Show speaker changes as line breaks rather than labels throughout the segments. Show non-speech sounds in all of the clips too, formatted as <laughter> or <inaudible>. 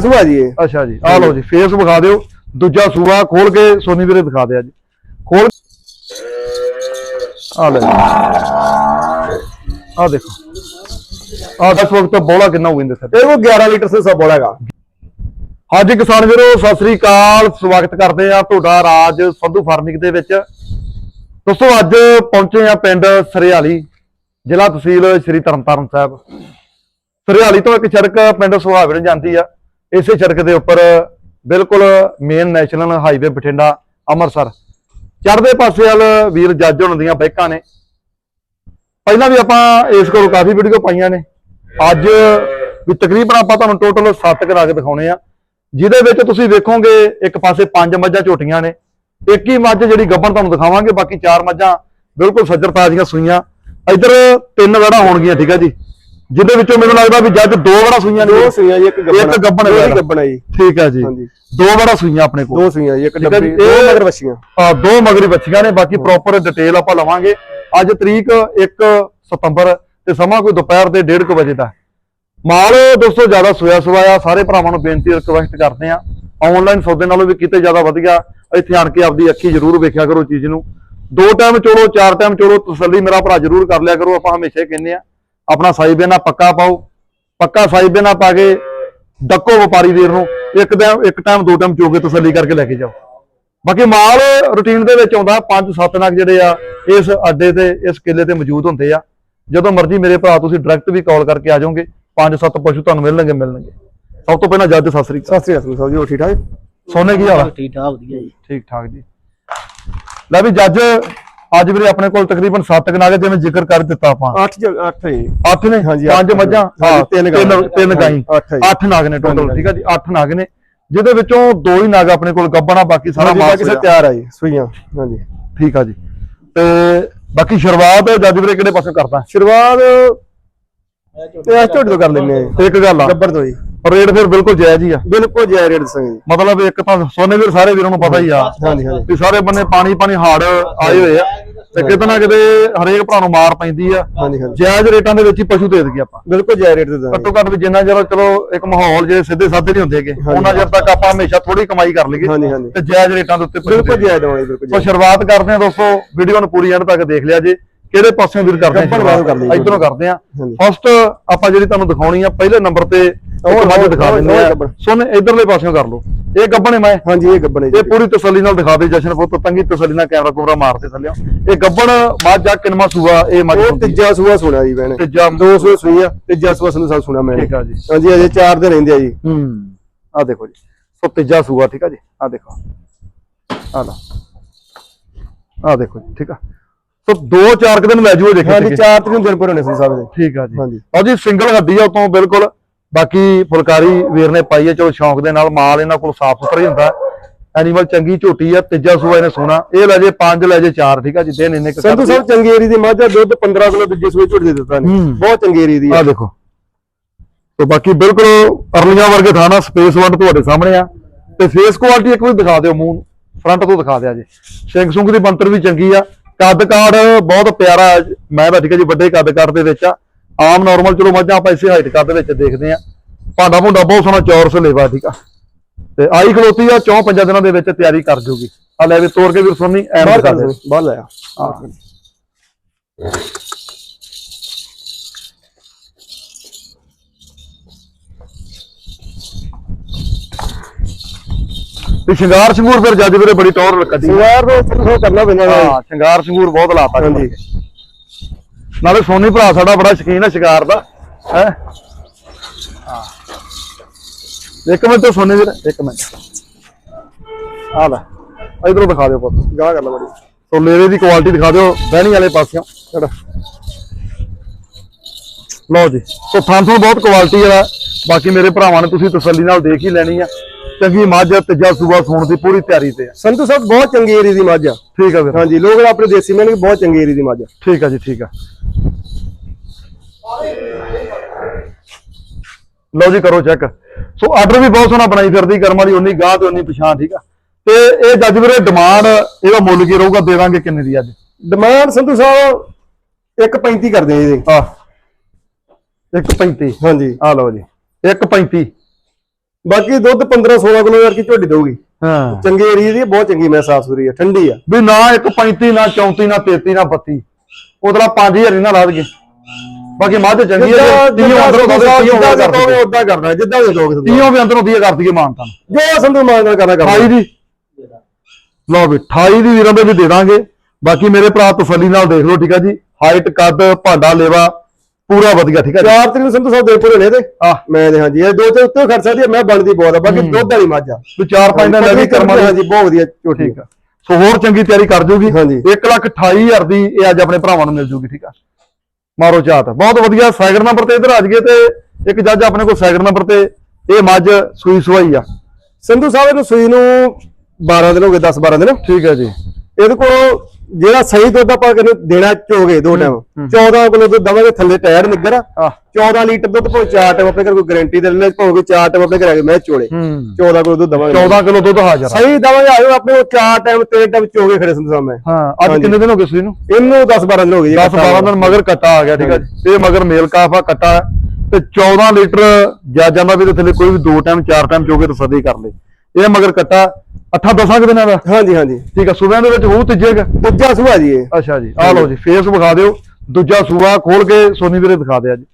ਸੁਭਾ ਜੀ ਇਹ।
ਅੱਛਾ ਜੀ ਆ ਲਓ ਜੀ ਫੇਸ ਵਿਖਾ ਦਿਓ। ਦੂਜਾ ਸੂਆ ਖੋਲ ਕੇ ਸੋਨੀ ਵੀਰੇ ਦਿਖਾ ਦਿਆ ਜੀ। ਖੋਲ ਆ ਲੈ ਆ ਦੇਖੋ। ਆ ਦਸ ਵਕਤ ਬੋਲਾ ਕਿੰਨਾ ਹੋ ਜਾਂਦੇ ਸਰ
ਇਹ ਕੋ 11 ਲੀਟਰ ਸੇ ਸਭ ਬੋਲਾਗਾ
ਹਾਂਜੀ ਕਿਸਾਨ ਵੀਰੋ ਸਤਿ ਸ੍ਰੀ ਅਕਾਲ। ਸਵਾਗਤ ਕਰਦੇ ਆ ਤੁਹਾਡਾ ਰਾਜ ਸੰਧੂ ਫਾਰਮਿੰਗ ਦੇ ਵਿੱਚ। ਦੋਸਤੋ ਅੱਜ ਪਹੁੰਚੇ ਆ ਪਿੰਡ ਸਰਿਆਲੀ ਜ਼ਿਲ੍ਹਾ ਤਹਿਸੀਲ ਸ੍ਰੀ ਤਰਨਤਾਰਨ ਸਾਹਿਬ। ਸਰਿਆਲੀ ਤੋਂ ਇੱਕ ਸੜਕ ਪਿੰਡ ਸੁਹਾਵਣ ਜਾਂਦੀ ਆ। ਇਸੇ ਸੜਕ ਦੇ ਉੱਪਰ ਬਿਲਕੁਲ main national highway Bathinda, Amritsar. ਚੜ੍ਹਦੇ ਪਾਸੇ ਵਾਲ ਵੀਰ ਜੱਜ ਹੋਣ ਦੀਆਂ ਬਾਈਕਾਂ ਨੇ। ਪਹਿਲਾਂ ਵੀ ਆਪਾਂ ਇਸ ਕੋਲ ਕਾਫੀ ਵੀਡੀਓ ਪਾਈਆਂ ਨੇ। ਅੱਜ ਵੀ ਤਕਰੀਬਨ ਆਪਾਂ ਤੁਹਾਨੂੰ ਟੋਟਲ 7 ਕਰਾ ਕੇ ਦਿਖਾਉਣੇ ਆ। ਜਿਹਦੇ ਵਿੱਚ ਤੁਸੀਂ ਵੇਖੋਗੇ, ਇੱਕ ਪਾਸੇ ਪੰਜ ਮੱਝਾਂ ਝੋਟੀਆਂ ਨੇ। ਇੱਕ ਹੀ ਮੱਝ ਜਿਹੜੀ ਗੱਬਣ ਤੁਹਾਨੂੰ ਦਿਖਾਵਾਂਗੇ, ਬਾਕੀ ਚਾਰ ਮੱਝਾਂ ਬਿਲਕੁਲ ਸੱਜਰ ਤਾਜ਼ੀਆਂ ਸੂਈਆਂ। ਇੱਧਰ ਤਿੰਨ ਵੜਾ ਹੋਣਗੀਆਂ, ਠੀਕ ਆ ਜੀ। ਜਿਹਦੇ ਵਿੱਚੋਂ ਮੈਨੂੰ ਲੱਗਦਾ ਵੀ ਜੱਜ ਦੋ ਵੜਾ ਸੂਈਆਂ ਨੇ
ਦੋ ਸੂਈਆਂ ਜੀ ਇੱਕ ਗੱਬਣ।
ਇੱਕ ਗੱਭਣ
ਦੋ
ਹੈ
ਹੀ ਗੱਬਣ ਹੈ ਜੀ।
ਠੀਕ ਆ ਜੀ। ਦੋ ਵੜਾ ਸੂਈਆਂ ਆਪਣੇ ਕੋਲ।
ਦੋ ਸੂਈਆਂ ਜੀ ਇੱਕ
ਹੈ
ਡੱਬੀ ਦੋ ਮਗਰ ਵੱਛੀਆਂ।
ਆ ਦੋ ਮਗਰੀ ਬੱਚੀਆਂ ਨੇ ਬਾਕੀ ਪ੍ਰੋਪਰ ਡਿਟੇਲ ਆਪਾਂ ਲਵਾਂਗੇ। ਅੱਜ ਤਰੀਕ 1 ਸਤੰਬਰ ਤੇ ਸਮਾਂ ਕੋਈ ਦੁਪਹਿਰ ਦੇ 1:30 ਵਜੇ ਦਾ। ਮਾਲ ਦੋਸਤੋ ਜ਼ਿਆਦਾ ਸੋਇਆ ਸਵਾਇਆ ਸਾਰੇ ਭਰਾਵਾਂ ਨੂੰ ਬੇਨਤੀ ਰਿਕਵੈਸਟ ਕਰਦੇ ਆ ਆਨਲਾਈਨ ਸੌਦੇ ਨਾਲੋਂ ਵੀ ਕਿਤੇ ਜ਼ਿਆਦਾ ਵਧੀਆ ਇੱਥੇ ਆਣ ਕੇ ਆਪਦੀ ਅੱਖੀ ਜ਼ਰੂਰ ਵੇਖਿਆ ਕਰੋ ਚੀਜ਼ ਨੂੰ। ਦੋ ਟਾਈਮ ਚੋਲੋ ਚਾਰ ਟਾਈਮ ਚੋਲੋ ਤਸੱਲੀ ਮੇਰਾ ਭਰਾ ਜ਼ਰੂਰ ਕਰ ਲਿਆ ਕਰੋ ਆਪਾਂ ਹਮੇਸ਼ਾ ਹੀ ਕਹਿੰਦੇ ਆ ਆਪਣਾ ਸਾਈ ਬੇਨਾ ਪੱਕਾ ਪਾਓ ਪੱਕਾ ਸਾਈ ਬੇਨਾ ਪਾ ਕੇ ਡੱਕੋ ਵਪਾਰੀ ਵੀਰ ਨੂੰ ਇੱਕ ਟਾਈਮ ਇੱਕ ਟਾਈਮ ਦੋ ਟਾਈਮ ਚੋਗੇ ਤਸੱਲੀ ਕਰਕੇ ਲੈ ਕੇ ਜਾਓ। ਬਾਕੀ ਮਾਲ ਰੂਟੀਨ ਦੇ ਵਿੱਚ ਆਉਂਦਾ ਪੰਜ ਸੱਤ ਨਗ ਜਿਹੜੇ ਆ ਇਸ ਅੱਡੇ ਤੇ ਇਸ ਕਿੱਲੇ ਤੇ ਮੌਜੂਦ ਹੁੰਦੇ ਆ। ਜਦੋਂ ਮਰਜ਼ੀ ਮੇਰੇ ਭਰਾ ਤੁਸੀਂ ਡਾਇਰੈਕਟ ਵੀ ਕਾਲ ਕਰਕੇ ਆ ਜਾਓਗੇ ਪੰਜ ਸੱਤ ਪਸ਼ੂ ਤੁਹਾਨੂੰ ਮਿਲਣਗੇ ਮਿਲਣਗੇ। ਸਭ ਤੋਂ ਪਹਿਲਾਂ ਜੱਜ ਸਤਿ ਸ੍ਰੀ ਅਕਾਲ।
ਸਤਿ ਸ੍ਰੀ ਅਕਾਲ ਸਾਹਿਬ ਜੀ ਹੋਰ ਠੀਕ ਠਾਕ?
ਸੋਨੇ ਕੀ ਹਾਲ
ਠੀਕ ਠਾਕ ਵਧੀਆ ਜੀ।
ਠੀਕ ਠਾਕ ਜੀ। ਲੈ ਵੀ ਜੱਜ ਅੱਜ ਵੀਰੇ ਆਪਣੇ ਕੋਲ ਤਕਰੀਬਨ 7 ਕਨਾਗੇ ਜਿਵੇਂ ਜ਼ਿਕਰ ਕਰ ਦਿੱਤਾ ਆਪਾਂ।
8 8 ਹੈ ਜੀ।
8 ਨੇ?
ਹਾਂਜੀ,
ਪੰਜ ਮੱਝਾਂ? ਹਾਂ,
ਤਿੰਨ।
ਤਿੰਨ ਗਾਈ
ਅੱਠ ਹੈ ਜੀ।
8 ਨਾਗ ਨੇ ਟੋਟਲ ਠੀਕ ਆ ਜੀ? 8 ਨਾਗ ਨੇ ਜਿਹਦੇ ਵਿੱਚੋਂ ਦੋ ਹੀ ਨਾਗ ਆਪਣੇ ਕੋਲ ਗੱਬਣਾ ਬਾਕੀ ਸਾਰਾ ਮਾਸ
ਤਿਆਰ ਆ ਜੀ ਸੂਈਆਂ। ਹਾਂਜੀ।
ਠੀਕ ਆ ਜੀ। ਤੇ ਬਾਕੀ ਸ਼ੁਰੂਆਤ ਜੱਜ ਵੀਰੇ ਕਿਹੜੇ ਪਾਸੇ ਕਰਦਾ?
ਸ਼ੁਰੂਆਤ ਤੇ ਇਸ ਝੋਟੀ ਤੋਂ ਕਰ ਲੈਣੇ ਆ
ਇੱਕ ਗੱਲ ਆ।
ਗੱਬਰ ਤੋਂ ਜੀ।
ਰੇਟ ਫਿਰ ਬਿਲਕੁਲ ਜਾਇਜ਼ ਹੀ ਆ।
ਬਿਲਕੁਲ ਜੈ ਰੇਟ ਜੀ।
ਮਤਲਬ ਇੱਕ ਤਾਂ ਸੋਨੇ ਵੀਰ ਸਾਰੇ ਵੀਰਾਂ ਨੂੰ ਪਤਾ ਹੀ ਆ
ਹਾਂਜੀ ਹਾਂਜੀ।
ਸਾਰੇ ਬੰਨੇ ਪਾਣੀ ਪਾਣੀ ਹਾੜ ਆਏ ਹੋਏ ਆ। ਤੇ ਕਿਤੇ ਨਾ ਕਿਤੇ ਹਰੇਕ ਭਰਾ ਨੂੰ ਮਾਰ ਪੈਂਦੀ ਆ।
ਹਾਂਜੀ ਹਾਂਜੀ।
ਜਾਇਜ਼ ਰੇਟਾਂ ਦੇ ਵਿੱਚ ਹੀ ਪਸ਼ੂ ਦੇ ਦਈਏ ਆਪਾਂ।
ਬਿਲਕੁਲ ਜੈ ਰੇਟ ਦੇ ਦਾਂਗੇ
ਘੱਟੋ ਘੱਟ ਵੀ ਜਿੰਨਾ ਚਿਰ ਚਲੋ ਇੱਕ ਮਾਹੌਲ ਜੇ ਸਿੱਧੇ ਸਾਧੇ ਨਹੀਂ ਹੁੰਦੇਗੇ ਉਹਨਾਂ ਚਿਰ ਤੱਕ ਆਪਾਂ ਹਮੇਸ਼ਾ ਥੋੜੀ ਕਮਾਈ ਕਰ ਲਈਏ
ਹਾਂਜੀ ਹਾਂਜੀ।
ਤੇ ਜਾਇਜ਼ ਰੇਟਾਂ ਦੇ ਉੱਤੇ ਪਸ਼ੂ
ਬਿਲਕੁਲ
ਦੇ
ਜੈ ਦਵਾਂਗੇ ਬਿਲਕੁਲ
ਸੋ ਸ਼ੁਰੂਆਤ ਕਰਦੇ ਹਾਂ ਦੋਸਤੋ ਵੀਡੀਓ ਨੂੰ ਪੂਰੀ ਐਂਡ ਤੱਕ ਦੇਖ ਲਿਆ ਜੇ। ਕਿਹੜੇ ਪਾਸਿਓਂ ਵੀਰ ਕਰਦੇ
ਗੱਬੜ ਵਾਲੋਂ ਕਰ ਲਈਏ।
ਇਧਰੋਂ ਕਰਦੇ ਆ।
ਹਾਂਜੀ।
ਫਸਟ ਆਪਾਂ ਜਿਹੜੀ ਤੁਹਾਨੂੰ ਦਿਖਾਉਣੀ ਆ ਪਹਿਲੇ ਨੰਬਰ ਤੇ
ਉਹ
ਮੱਝ ਦਿਖਾ
ਉਹ
ਦਿੰਦੇ ਆ। ਸੁਣ ਇਧਰਲੇ ਪਾਸਿਓਂ ਕਰ ਲਓ। ਇਹ ਗੱਬਣ ਮੈਂ।
ਹਾਂਜੀ ਇਹ ਗੱਬਣ
ਇਹ ਪੂਰੀ ਤਸੱਲੀ ਨਾਲ ਦਿਖਾ ਦੇ ਜਸ਼ਨ ਪੁੱਤ ਤੰਗੀ ਤਸੱਲੀ ਨਾਲ ਕੈਮਰਾ ਕੁਮਰਾ ਮਾਰਦੇ ਥੱਲੇ ਇਹ ਗੱਬਣ ਮੱਝ ਆ ਕਿਨਮਾ ਸੂਆ ਇਹ ਮੱਝ
ਉਹ
ਹੁੰਦੀ
ਤੀਜਾ ਸੂਆ ਸੁਣਿਆ ਜੀ ਭੈਣੇ
ਤੀਜਾ
ਦੋ ਸੂਏ ਸੂਈ ਆ ਤੀਜਾ ਸੂਆ ਸਾਨੂੰ ਸਭ ਸੁਣਿਆ ਮੈਂ
ਠੀਕ ਆ ਜੀ।
ਹਾਂਜੀ ਅਜੇ 4 ਦਿਨ ਰਹਿੰਦੇ ਆ ਜੀ।
ਹੂੰ। ਆ ਦੇਖੋ ਜੀ। ਸੋ ਤੀਜਾ ਸੂਆ ਠੀਕ ਆ ਜੀ। ਆ ਦੇਖੋ। ਆ ਲਾ। ਆ ਦੇਖੋ ਜੀ ਠੀਕ ਆ। ਸੋ ਦੋ ਚਾਰ ਕੁ ਦਿਨ ਲੈ ਜੂਓ ਦੇਖੋ
ਹਾਂਜੀ 4 ਤਿੰਨ ਦਿਨ ਪੁਰਾਣੇ ਸੀ ਸਾਹਿਬ ਦੇ।
ਠੀਕ ਆ ਜੀ।
ਹਾਂਜੀ।
ਲਓ ਜੀ ਸਿੰਗਲ ਹੱਡੀ ਆ ਉਤੋਂ ਬਿਲਕੁਲ। ਬਾਕੀ ਫੁਲਕਾਰੀ ਵੀਰ ਨੇ ਪਾਈ ਹੈ ਚਲੋ ਸ਼ੌਂਕ ਦੇ ਨਾਲ ਮਾਲ ਇਹਨਾਂ ਕੋਲ ਸਾਫ਼ ਸੁਥਰਾ ਹੀ ਹੁੰਦਾ। ਐਨੀਮਲ ਚੰਗੀ ਝੋਟੀ ਆ ਤੀਜਾ ਸੂਆ ਇਹਨੇ ਸੋਨਾ ਇਹ ਲੈ ਜੇ 5 ਲੈ ਜੇ 4 ਠੀਕ ਆ ਜੀ ਦਿਨ ਇੰਨੇ ਕੁ ਆ।
ਸਾਹਿਬ ਚੰਗੇਰੀ ਦੀ ਮੱਝ ਦੁੱਧ 15 ਕਿਲੋ ਦੂਜੇ ਸੂਏ ਝੋਟ ਦੇ ਦਿੱਤਾ ਨੇ।
ਹੂੰ।
ਬਹੁਤ ਚੰਗੇਰੀ ਦੀ ਆ।
ਆ ਦੇਖੋ। ਤੇ ਬਾਕੀ ਬਿਲਕੁਲ ਅਰਲੀਆਂ ਵਰਗੇ ਥਾਣਾ ਸਪੇਸ ਵੰਡ ਤੁਹਾਡੇ ਸਾਹਮਣੇ ਆ। ਤੇ ਫੇਸ ਕੁਆਲਿਟੀ ਇੱਕ ਵਾਰੀ ਦਿਖਾ ਦਿਓ ਮੂੰਹ ਫਰੰਟ ਤੋਂ ਦਿਖਾ ਦਿਆ ਜੀ। ਸਿੰਘ ਸੁੰਗ ਦੀ ਬੰਤਰ ਵੀ ਚੰਗੀ ਆ। ਕੱਦ ਕਾੜ ਬਹੁਤ ਪਿਆਰਾ ਮੈਂ ਬੈਠ ਕੇ ਜੀ ਵੱਡੇ ਕੱਦ ਕਾੜ ਦੇ ਵਿੱਚ ਆ। ਆਮ ਨਾਰਮਲ ਚਲੋ ਮੱਝਾਂ ਆਪਾਂ ਇਸੇ ਹਾਈਟ ਕੱਦ ਵਿੱਚ ਦੇਖਦੇ ਆ ਭਾਂਡਾ ਭੁੰਡਾ ਬਹੁਤ ਸੋਹਣਾ ਚੌਰਸ ਲੇਵਾ ਠੀਕ ਆ। ਤੇ ਆਈ ਖਲੋਤੀ ਆ ਚੌਂ ਪੰਜਾਂ ਦਿਨਾਂ ਦੇ ਵਿੱਚ ਤਿਆਰੀ ਕਰ ਜੂਗੀ। ਆ ਲੈ ਵੀ ਤੋੜ ਕੇ ਵੀਰ ਸੋਨੀ ਦਿਖਾ
ਕਰ
ਦੇ।
ਬਾਹਰ ਲਾਇਆ
ਤੇ ਸ਼ਿੰਗਾਰ ਸ਼ੰਗੂਰ ਫਿਰ ਜੱਜ ਵੀਰੇ ਬੜੀ ਟੌਰ ਕੱਢੀ।
ਸਿੰਗਾਰ ਦੇ ਥੋੜਾ ਕਰਨਾ ਪੈਂਦਾ
ਹਾਂ ਸ਼ਿੰਗਾਰ ਸ਼ੰਗੂਰ ਬਹੁਤ ਲਾਤਾ
ਹਾਂਜੀ।
ਨਾਲੇ ਸੋਨੀ ਭਰਾ ਸਾਡਾ ਬੜਾ ਸ਼ਕੀਨ ਹੈ ਸ਼ਿੰਗਾਰ ਦਾ ਹੈ? ਇੱਕ ਮਿੰਟ ਸੋਨੀ ਵੀਰ ਇੱਕ ਮਿੰਟ। ਆ ਲੈ ਇਧਰੋਂ ਦਿਖਾ ਦਿਓ ਪੁੱਤ।
ਗਾਹ ਕਰ ਲਾ ਬੜੀ
ਸੋ ਮੇਰੇ ਦੀ ਕੁਆਲਿਟੀ ਦਿਖਾ ਦਿਓ ਬਹਿਣੀ ਵਾਲੇ ਪਾਸਿਓਂ।
ਛੜਾ
ਲਓ ਜੀ ਸੋ ਥਾਂ ਤੋਂ ਬਹੁਤ ਕੁਆਲਿਟੀ ਵਾਲਾ ਬਾਕੀ ਮੇਰੇ ਭਰਾਵਾਂ ਨੇ ਤੁਸੀਂ ਤਸੱਲੀ ਨਾਲ ਦੇਖ ਹੀ ਲੈਣੀ ਆ। ਚੰਗੀ ਮੱਝ ਆ, ਤੀਜਾ ਸੂਆ ਸੂਣ ਦੀ ਪੂਰੀ ਤਿਆਰੀ ਤੇ ਆ।
ਸੰਧੂ ਸਾਹਿਬ ਬਹੁਤ ਚੰਗੇਰੀ ਦੀ ਮੱਝ ਆ।
ਠੀਕ ਆ ਵੀਰ।
ਹਾਂਜੀ ਲੋਕ ਆਪਣੇ ਦੇਸੀ ਮੈਨ ਬਹੁਤ ਚੰਗੇਰੀ ਦੀ ਮੱਝ ਆ।
ਠੀਕ ਆ ਜੀ ਠੀਕ ਆ। ਲਓ ਜੀ ਕਰੋ ਚੈੱਕ ਸੋ ਆਰਡਰ ਵੀ ਬਹੁਤ ਸੋਹਣਾ ਬਣਾਈ ਫਿਰਦੀ ਕਰਮ ਵਾਲੀ ਉਨੀ ਗਾਹ ਤੇ ਉਨੀ ਪਛਾਣ ਠੀਕ ਆ। ਤੇ ਇਹ ਜੱਜ ਵੀਰੇ ਡਿਮਾਂਡ ਇਹਦਾ ਮੁੱਲ ਕੀ ਰਹੂਗਾ ਦੇ ਦਾਂਗੇ ਕਿੰਨੇ ਦੀ ਅੱਜ?
ਡਿਮਾਂਡ ਸੰਧੂ ਸਾਹਿਬ 1.35 ਕਰਦੇ ਆ ਇਹਦੇ
ਆ 135
ਹਾਂਜੀ।
ਆ ਲਓ ਜੀ। 135
ਬਾਕੀ ਦੁੱਧ 15 16 ਕਿਲੋ ਯਾਰ ਕੀ ਝੋਟੀ ਦਊਗੀ।
ਹਾਂ।
ਚੰਗੀ ਏਰੀਆ ਦੀ ਬਹੁਤ ਚੰਗੀ ਮੈਂ ਸਾਫ਼ ਸੁਥਰੀ ਆ ਠੰਡੀ ਆ।
ਵੀ ਨਾ ਇੱਕ 35 ਨਾ 34 ਨਾ 33 ਨਾ 32 ਉਹਦਾ 5000 ਹੀ ਨਾ ਲਾ ਦਈਏ। ਬਾਕੀ ਮੱਝ ਚੰਗੀ ਹੈ
ਜਿੱਦਾਂ
ਤੀਓ ਅੰਦਰੋਂ ਦੋ ਤੀਓ
ਜਿੱਦਾਂ
ਕਰ
ਕਹੋਗੇ
ਦਈਏ।
ਉਦਾਂ ਕਰਨਾ ਜਿੱਦਾਂ ਕਹੋਗੇ ਸੰਧੂ।
ਤੀਓ ਵੀ ਅੰਦਰੋਂ ਦੀਏ ਕਰ ਦਈਏ ਮਾਨਤਾਂ
ਜੋ ਸੰਧੂ ਮਾਨ ਕਰਨਾ ਕਰਨਾ।
28 ਦੀ। ਲਓ ਵੀ 28 ਦੀ ਵੀਰਾਂ ਦੇ ਵੀ ਦੇ ਦਾਂਗੇ। ਬਾਕੀ ਮੇਰੇ ਭਰਾ ਤਸੱਲੀ ਨਾਲ ਦੇਖ ਲਓ ਠੀਕ ਆ ਜੀ। ਹਾਈਟ ਕੱਦ ਭਾਂਡਾ ਲੇਵਾ। ਪੂਰਾ ਵਧੀਆ ਠੀਕ ਆ ਜੀ?
ਚਾਰ ਤਰੀਕ ਨੂੰ ਸੰਧੂ ਸਾਹਿਬ ਦੇ ਦੇ
ਆਹ।
ਮੈਂ ਦੇ ਹਾਂਜੀ ਇਹ ਦੋ ਤੇ ਉੱਤੇ ਖੜ ਸਕਦੀ ਆ ਮੈਂ ਬਣਦੀ ਬਹੁਤ ਆ ਬਾਕੀ ਦੁੱਧ ਵਾਲੀ ਮੱਝ ਆ।
ਵੀ ਚਾਰ ਪੰਜ ਦਿਨ ਲੈ ਵੀ ਕਰਮਾਂ ਦੀ
ਹਾਂਜੀ ਬਹੁਤ ਵਧੀਆ ਝੋਟੀ
ਠੀਕ ਆ। ਸੋ ਹੋਰ ਚੰਗੀ ਤਿਆਰੀ ਕਰ ਜੂਗੀ।
ਹਾਂਜੀ।
1 ਲੱਖ 28000 ਦੀ ਇਹ ਅੱਜ ਆਪਣੇ ਭਰਾਵਾਂ ਨੂੰ ਮਿਲ ਜੂਗੀ ਠੀਕ ਆ। ਮਾਰੋ ਝਾਤ ਬਹੁਤ ਵਧੀਆ ਸੈਕੰਡ ਨੰਬਰ ਤੇ ਇਧਰ ਆ ਜਗੇ ਤੇ ਇੱਕ ਜੱਜ ਆਪਣੇ ਕੋਲ ਸੈਕੰਡ ਨੰਬਰ ਤੇ ਇਹ ਮੱਝ ਸੂਈ ਸਵਾਈ ਆ।
ਸੰਧੂ ਸਾਹਿਬ ਨੂੰ ਸੂਈ ਨੂੰ 12 ਦਿਨ ਹੋ ਗਏ 10 12 ਦਿਨ।
ਠੀਕ ਹੈ ਜੀ।
ਇਹਦੇ ਕੋਲ ਜਿਹੜਾ ਸਹੀ ਦੁੱਧ ਆਪਾਂ ਕਿਨੂੰ ਦੇਣਾ ਚੋਗੇ ਦੋ ਟਾਈਮ 14 ਕਿਲੋ ਦੁੱਧ ਦਵਾਂਗੇ ਥੱਲੇ ਟਾਇਰ ਨਿੱਗਰ ਆ।
ਆ
14 ਲੀਟਰ ਦੁੱਧ ਭਾਵੇਂ ਚਾਰ ਟਾਈਮ ਆਪਣੇ ਘਰ ਕੋਈ ਗਾਰੰਟੀ ਦੇ ਲੈ ਭਾਵੇਂ ਕੋਈ ਚਾਰ ਟਾਈਮ ਆਪਣੇ ਘਰ ਮੈਂ ਚੋਲੇ।
ਹੂੰ।
14 ਕਿਲੋ ਦੁੱਧ ਦਵਾਂਗੇ।
14 ਕਿਲੋ ਦੁੱਧ ਹਾਜ਼ਰ
ਸਹੀ ਦਵਾਂਗੇ ਆਇਓ ਆਪਣੇ ਕੋਲ ਚਾਰ ਟਾਈਮ ਤਿੰਨ ਟਾਈਮ ਚੋਗੇ ਖੜੇ ਸਾਹਿਬ ਮੈਂ
ਹਾਂ ਅੱਜ। ਕਿੰਨੇ ਦਿਨ ਹੋ ਗਏ ਸੂਈ ਨੂੰ?
ਇਹਨੂੰ 10 12 ਦਿਨ ਹੋ ਗਏ ਜੀ
10 12 ਦਿਨ ਮਗਰ ਕੱਟਾ ਆ ਗਿਆ ਠੀਕ ਹੈ ਇਹ ਮਗਰ ਮੇਲ ਕਾਫਾ ਕੱਟਾ ਤੇ 14 ਲੀਟਰ ਜਾ ਜਾਂਦਾ ਵੀ ਤੇ ਥੱਲੇ ਕੋਈ ਵੀ ਦੋ ਟਾਈਮ ਚਾਰ ਟਾਈਮ ਚੋਗੇ ਤਾਂ ਸਦੀ ਕਰ ਲੇ। ਇਹ ਮਗਰ ਕੱਟਾ 8 10 ਕੁ ਦਿਨਾਂ ਦਾ?
ਹਾਂਜੀ ਹਾਂਜੀ।
ਠੀਕ ਆ ਸੂਬਿਆਂ ਦੇ ਵਿੱਚ ਹੋਊ ਤੀਜੇ ਕੁ?
ਦੂਜਾ ਸੁਭਾ ਜੀ ਇਹ।
ਅੱਛਾ ਜੀ ਆਹ ਲਓ ਜੀ ਫੇਸ ਵਿਖਾ ਦਿਓ। ਦੂਜਾ ਸੂਆ ਖੋਲ ਕੇ ਸੋਨੀ ਵੀਰੇ ਦਿਖਾ ਦਿਆ ਜੀ।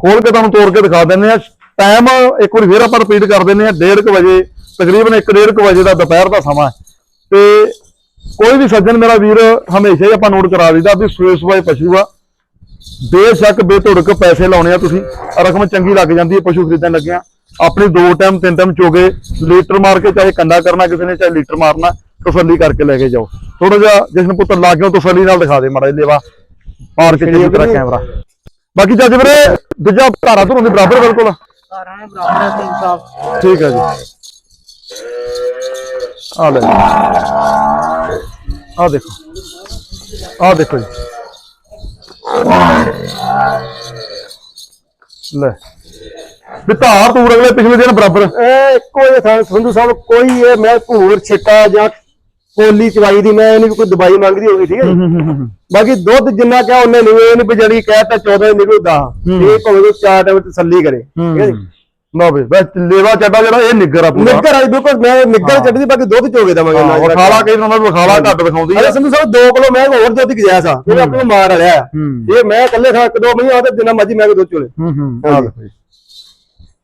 ਖੋਲ ਕੇ ਤੁਹਾਨੂੰ ਤੋੜ ਕੇ ਦਿਖਾ ਦਿੰਦੇ ਆ ਟਾਈਮ ਇੱਕ ਵਾਰੀ ਫੇਰ ਆਪਾਂ ਰਿਪੀਟ ਕਰ ਦਿੰਦੇ ਆ 1:30 ਵਜੇ ਤਕਰੀਬਨ 1:30 ਵਜੇ ਦਾ ਦੁਪਹਿਰ ਦਾ ਸਮਾਂ ਹੈ। ਤੇ ਕੋਈ ਵੀ ਸੱਜਣ ਮੇਰਾ ਵੀਰ ਹਮੇਸ਼ਾ ਹੀ ਆਪਾਂ ਨੋਟ ਕਰਾ ਦਿੰਦਾ ਵੀ ਸੂਏ ਸੂਏ ਪਸ਼ੂ ਆ। ਬੇਸ਼ੱਕ ਬੇਧੜਕ ਪੈਸੇ ਲਾਉਣੇ ਆ ਤੁਸੀਂ। ਰਕਮ ਚੰਗੀ ਲੱਗ ਜਾਂਦੀ ਹੈ ਪਸ਼ੂ ਖਰੀਦਣ ਲੱਗਿਆ। ਆਪਣੀ ਦੋ ਟਾਈਮ ਤਿੰਨ ਟਾਈਮ ਚੋਗੇ ਲੀਟਰ ਮਾਰ ਕੇ ਚਾਹੇ ਕੰਡਾ ਕਰਨਾ ਕਿਸੇ ਨੇ ਚਾਹੇ ਲੀਟਰ ਮਾਰਨਾ ਤਸੱਲੀ ਕਰਕੇ ਲੈ ਕੇ ਜਾਓ। ਥੋੜਾ ਜਿਹਾ ਜਿਸਨ ਪੁੱਤਰ ਲਾ ਕੇ ਤਸੱਲੀ ਨਾਲ ਦਿਖਾ ਦੇ ਮਾੜਾ ਜਿਹਾ ਲੇਵਾ। ਮਾਰ ਕੇ ਤਰ੍ਹਾਂ ਕੈਮਰਾ। ਬਾਕੀ ਜੱਜ ਵੀਰੇ ਦੂਜਾ ਧਾਰਾ ਧੁਰਨ ਦੇ ਬਰਾਬਰ ਬਿਲਕੁਲ?
ਸਾਰਿਆਂ ਨੇ ਬਰਾਬਰ ਹੈ ਸਿੰਘ ਸਾਹਿਬ
ਠੀਕ ਹੈ ਜੀ। ਆ ਲੈ ਆ ਦੇਖੋ। ਆ ਦੇਖੋ ਜੀ। ਲੈ। ਵੀ ਧਾਰ ਤੂਰ ਅਗਲੇ ਪਿਛਲੇ ਦਿਨ ਬਰਾਬਰ।
ਇਹ ਇੱਕੋ ਜਿਹਾ ਥਾਂ ਸੰਧੂ ਸਾਹਿਬ ਕੋਈ ਇਹ ਮੈਂ ਭੂਰ ਛਿੱਟਾ ਜਾਂ ਕੋਲੀ ਚਵਾਈ ਦੀ ਮੈਂ ਨਹੀਂ ਕੋਈ ਦਵਾਈ ਮੰਗਦੀ ਹੋਗੀ ਠੀਕ ਹੈ? ਬਾਕੀ ਦੁੱਧ ਜਿੰਨਾ ਕਿਹਾ ਉਹਨੇ ਨਹੀਂ ਇਹ ਨਹੀਂ ਬਜੜੀ ਕਹਿਤਾ 14 ਨਿਕਲਦਾ ਇਹ ਭਾਵੇਂ ਕੋਈ ਚਾਰ ਟਾਈਮ ਤਸੱਲੀ ਕਰੇ ਠੀਕ ਹੈ ਜੀ?
ਨਾ ਬਈ ਬਸ ਲੇਵਾ ਚੱਡਾ ਜਿਹੜਾ ਇਹ ਨਿੱਗਰ ਆ ਪੂਰਾ।
ਨਿੱਗਰ ਵਾਲੀ ਬਿਲਕੁਲ ਮੈਂ ਨਿੱਗਰ ਚੱਡੀ ਬਾਕੀ ਦੁੱਧ ਚੋਗੇ ਦਵਾਂਗੇ ਨਾ
ਵਖਾਲਾ ਕਈ ਦਾ ਵਖਾਲਾ ਘੱਟ ਵਿਖਾਉਂਦੀ ਆ।
ਸੰਧੂ ਸਾਹਿਬ 2 ਕਿਲੋ ਮੈਂ ਹੋਰ ਦੁੱਧ ਗਜਾਇਸ ਆ ਇਹ ਆਪਣੇ ਮਾਰ ਵਾਲਿਆ। ਆ ਇਹ ਮੈਂ ਇਕੱਲੇ ਖਾ ਇੱਕ ਦੋ ਮਹੀਨੇ ਆ ਤੇ ਜਿੰਨਾ ਮਰਜ਼ੀ ਮੈਂ ਕੋ ਦੁੱਧ ਚੋਲੇ।
ਹੂੰ ਹੂੰ।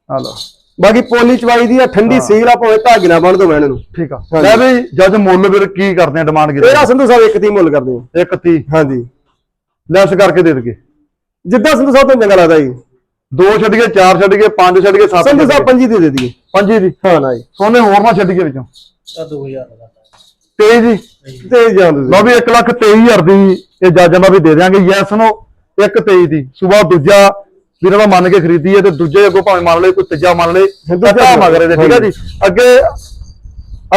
ਆ ਲਓ। ਜੀ
ਬਾਕੀ ਪੋਲੀ ਚਵਾਈ ਦੀ ਆ ਠੰਡੀ ਸੀਲ ਆ ਭਾਵੇਂ ਧਾਗੇ ਨਾਲ ਬੰਨ ਦੋ ਇਹਨਾਂ। ਨੂੰ
ਠੀਕ ਆ। ਲੈ ਵੀ ਜੱਜ ਮੁੱਲ ਵੀਰ ਕੀ ਕਰਦੇ ਆ ਡਿਮਾਂਡ
ਤੇਰਾ
ਕਿਤੇ
ਸੰਧੂ ਸਾਹਿਬ ਇੱਕ ਦੀ ਮੁੱਲ ਕਰਦੇ ਆ।
ਇੱਕ 30
ਹਾਂਜੀ।
ਲੈਸ ਕਰਕੇ ਦੇ ਦਗੇ
ਜਿੱਦਾਂ ਸੰਧੂ ਸਾਹਿਬ ਤੁਹਾਨੂੰ ਚੰਗਾ ਲੱਗਦਾ ਜੀ।
ਦੋ ਛੱਡ ਕੇ ਚਾਰ ਛੱਡ ਕੇ ਪੰਜ ਛੱਡ ਕੇ ਸੱਤ
ਸੰਧੂ ਸਾਹਿਬ। ਪੰਜੀ ਦੀ ਦੇ ਦਈਏ।
ਪੰਜੀ ਦੀ?
ਹਾਂ ਨਾ ਜੀ।
ਸੋਨੇ ਹੋਰ ਨਾ ਛੱਡ ਕੇ ਵਿੱਚੋਂ।
ਤਾਂ 2000 ਦਾ
23 ਦੀ?
ਤੇ ਜਾਣ ਦੋ
ਲਓ ਵੀ 1 ਲੱਖ 23000 ਦੀ ਇਹ ਜੱਜਾਂ ਦਾ ਵੀ ਦੇ ਦਿਆਂਗੇ। ਯੈਸ ਨੋ ਇੱਕ 23 ਦੀ। ਸਵੇਰ ਦੂਜਾ ਵੀਰਾਂ ਦਾ ਮੰਨ ਕੇ ਖਰੀਦੀ ਹੈ ਤੇ ਦੂਜੇ ਅੱਗੋਂ ਭਾਵੇਂ ਮੰਨ ਲਏ ਕੋਈ ਤੀਜਾ ਮੰਨ ਲਏ
ਦੂਜਾ
ਮਗਰੇ ਦੇ ਠੀਕ ਹੈ ਜੀ? ਅੱਗੇ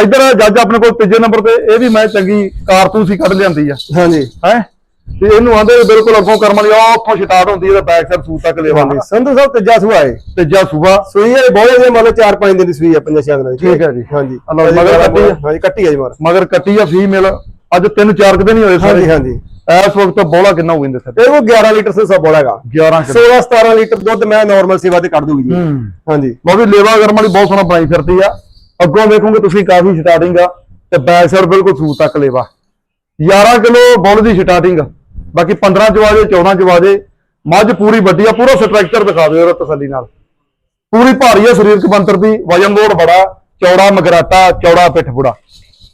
ਇਧਰ ਜੱਜ ਆਪਣੇ ਕੋਲ ਤੀਜੇ ਨੰਬਰ ਤੇ ਇਹ ਵੀ ਮੈਂ ਚੰਗੀ ਕਾਰਤੂਸ ਹੀ ਕੱਢ ਲਿਆਂਦੀ ਆ।
ਹਾਂਜੀ।
ਹੈ? ਤੇ ਇਹਨੂੰ ਆਂਦੇ ਬਿਲਕੁਲ ਅੱਗੋਂ ਕਰਮ ਵਾਲੀ ਆ ਉੱਥੋਂ ਸਟਾਰਟ ਹੁੰਦੀ ਹੈ ਤੇ ਬੈਕ ਸਾਈਡ ਸੂਤ ਤੱਕ ਲੈਵਾਂਗੇ
ਸੰਧੂ ਸਾਹਿਬ ਤੀਜਾ ਸੁਭਾ ਹੈ
ਤੀਜਾ ਸੂਬਾ
ਸੂਈ ਵਾਲੇ ਬਹੁਤ ਜਿਹੜੇ ਮੰਨ ਲਓ 4-5 ਦਿਨ ਦੀ ਸੂਈ ਆ ਪੰਜਾਂ ਛੇ ਦਿਨਾਂ ਦੀ
ਠੀਕ ਹੈ ਜੀ।
ਹਾਂਜੀ।
ਮਗਰ ਕੱਟੀ ਆ?
ਹਾਂਜੀ ਕੱਟੀ ਆ ਜੀ ਮਾਰ
ਮਗਰ ਕੱਟੀ ਆ ਫੀਮੇਲ। ਅੱਜ ਤਿੰਨ ਚਾਰ ਕੁ ਦਿਨ ਹੀ ਹੋਏ
ਹਾਂਜੀ
ਸਾਰੇ
ਹਾਂਜੀ।
ਇਸ ਵਕਤ ਬੋਲਾ ਕਿੰਨਾ ਹੋ ਗਏ ਸਰ?
ਇਹ ਉਹ 11 ਲੀਟਰ ਸੇ ਸਭ ਬੋਲਾਗਾ
11 ਕਿਲੋ।
16-17 ਲੀਟਰ ਦੁੱਧ ਮੈਂ ਨਾਰਮਲ ਸੇਵਾ ਤੇ ਕੱਢ ਦੂਗੀ ਜੀ। ਹਾਂਜੀ।
ਬਾਕੀ ਲੇਵਾ ਗਰਮ ਵਾਲੀ ਬਹੁਤ ਸੋਹਣਾ ਬਣਾਈ ਫਿਰਦੀ ਆ। ਅੱਗੋਂ ਵੇਖੋਗੇ ਤੁਸੀਂ ਕਾਫੀ ਸਟਾਰਟਿੰਗ ਆ ਤੇ ਬੈਕ ਸਾਈਡ ਬਿਲਕੁਲ ਸੂਤ ਤੱਕ ਲੇਵਾ। 11 ਕਿਲੋ ਬੁੱਲ ਦੀ ਸਟਾਰਟਿੰਗ ਬਾਕੀ 15 ਚਵਾਜੇ 14 ਚਵਾਜੇ ਮੱਝ ਪੂਰੀ ਵੱਡੀ ਆ ਪੂਰਾ ਸਟਰਕਚਰ ਦਿਖਾ ਦਿਓ ਇਹਦਾ ਤਸੱਲੀ ਨਾਲ। ਪੂਰੀ ਭਾਰੀ ਆ ਸਰੀਰਕ ਬੰਤਰ ਦੀ। ਵਜਨ ਲੋਡ ਬੜਾ। ਚੌੜਾ ਮਗਰਾਟਾ ਚੌੜਾ ਪਿੱਠ ਬੁੜਾ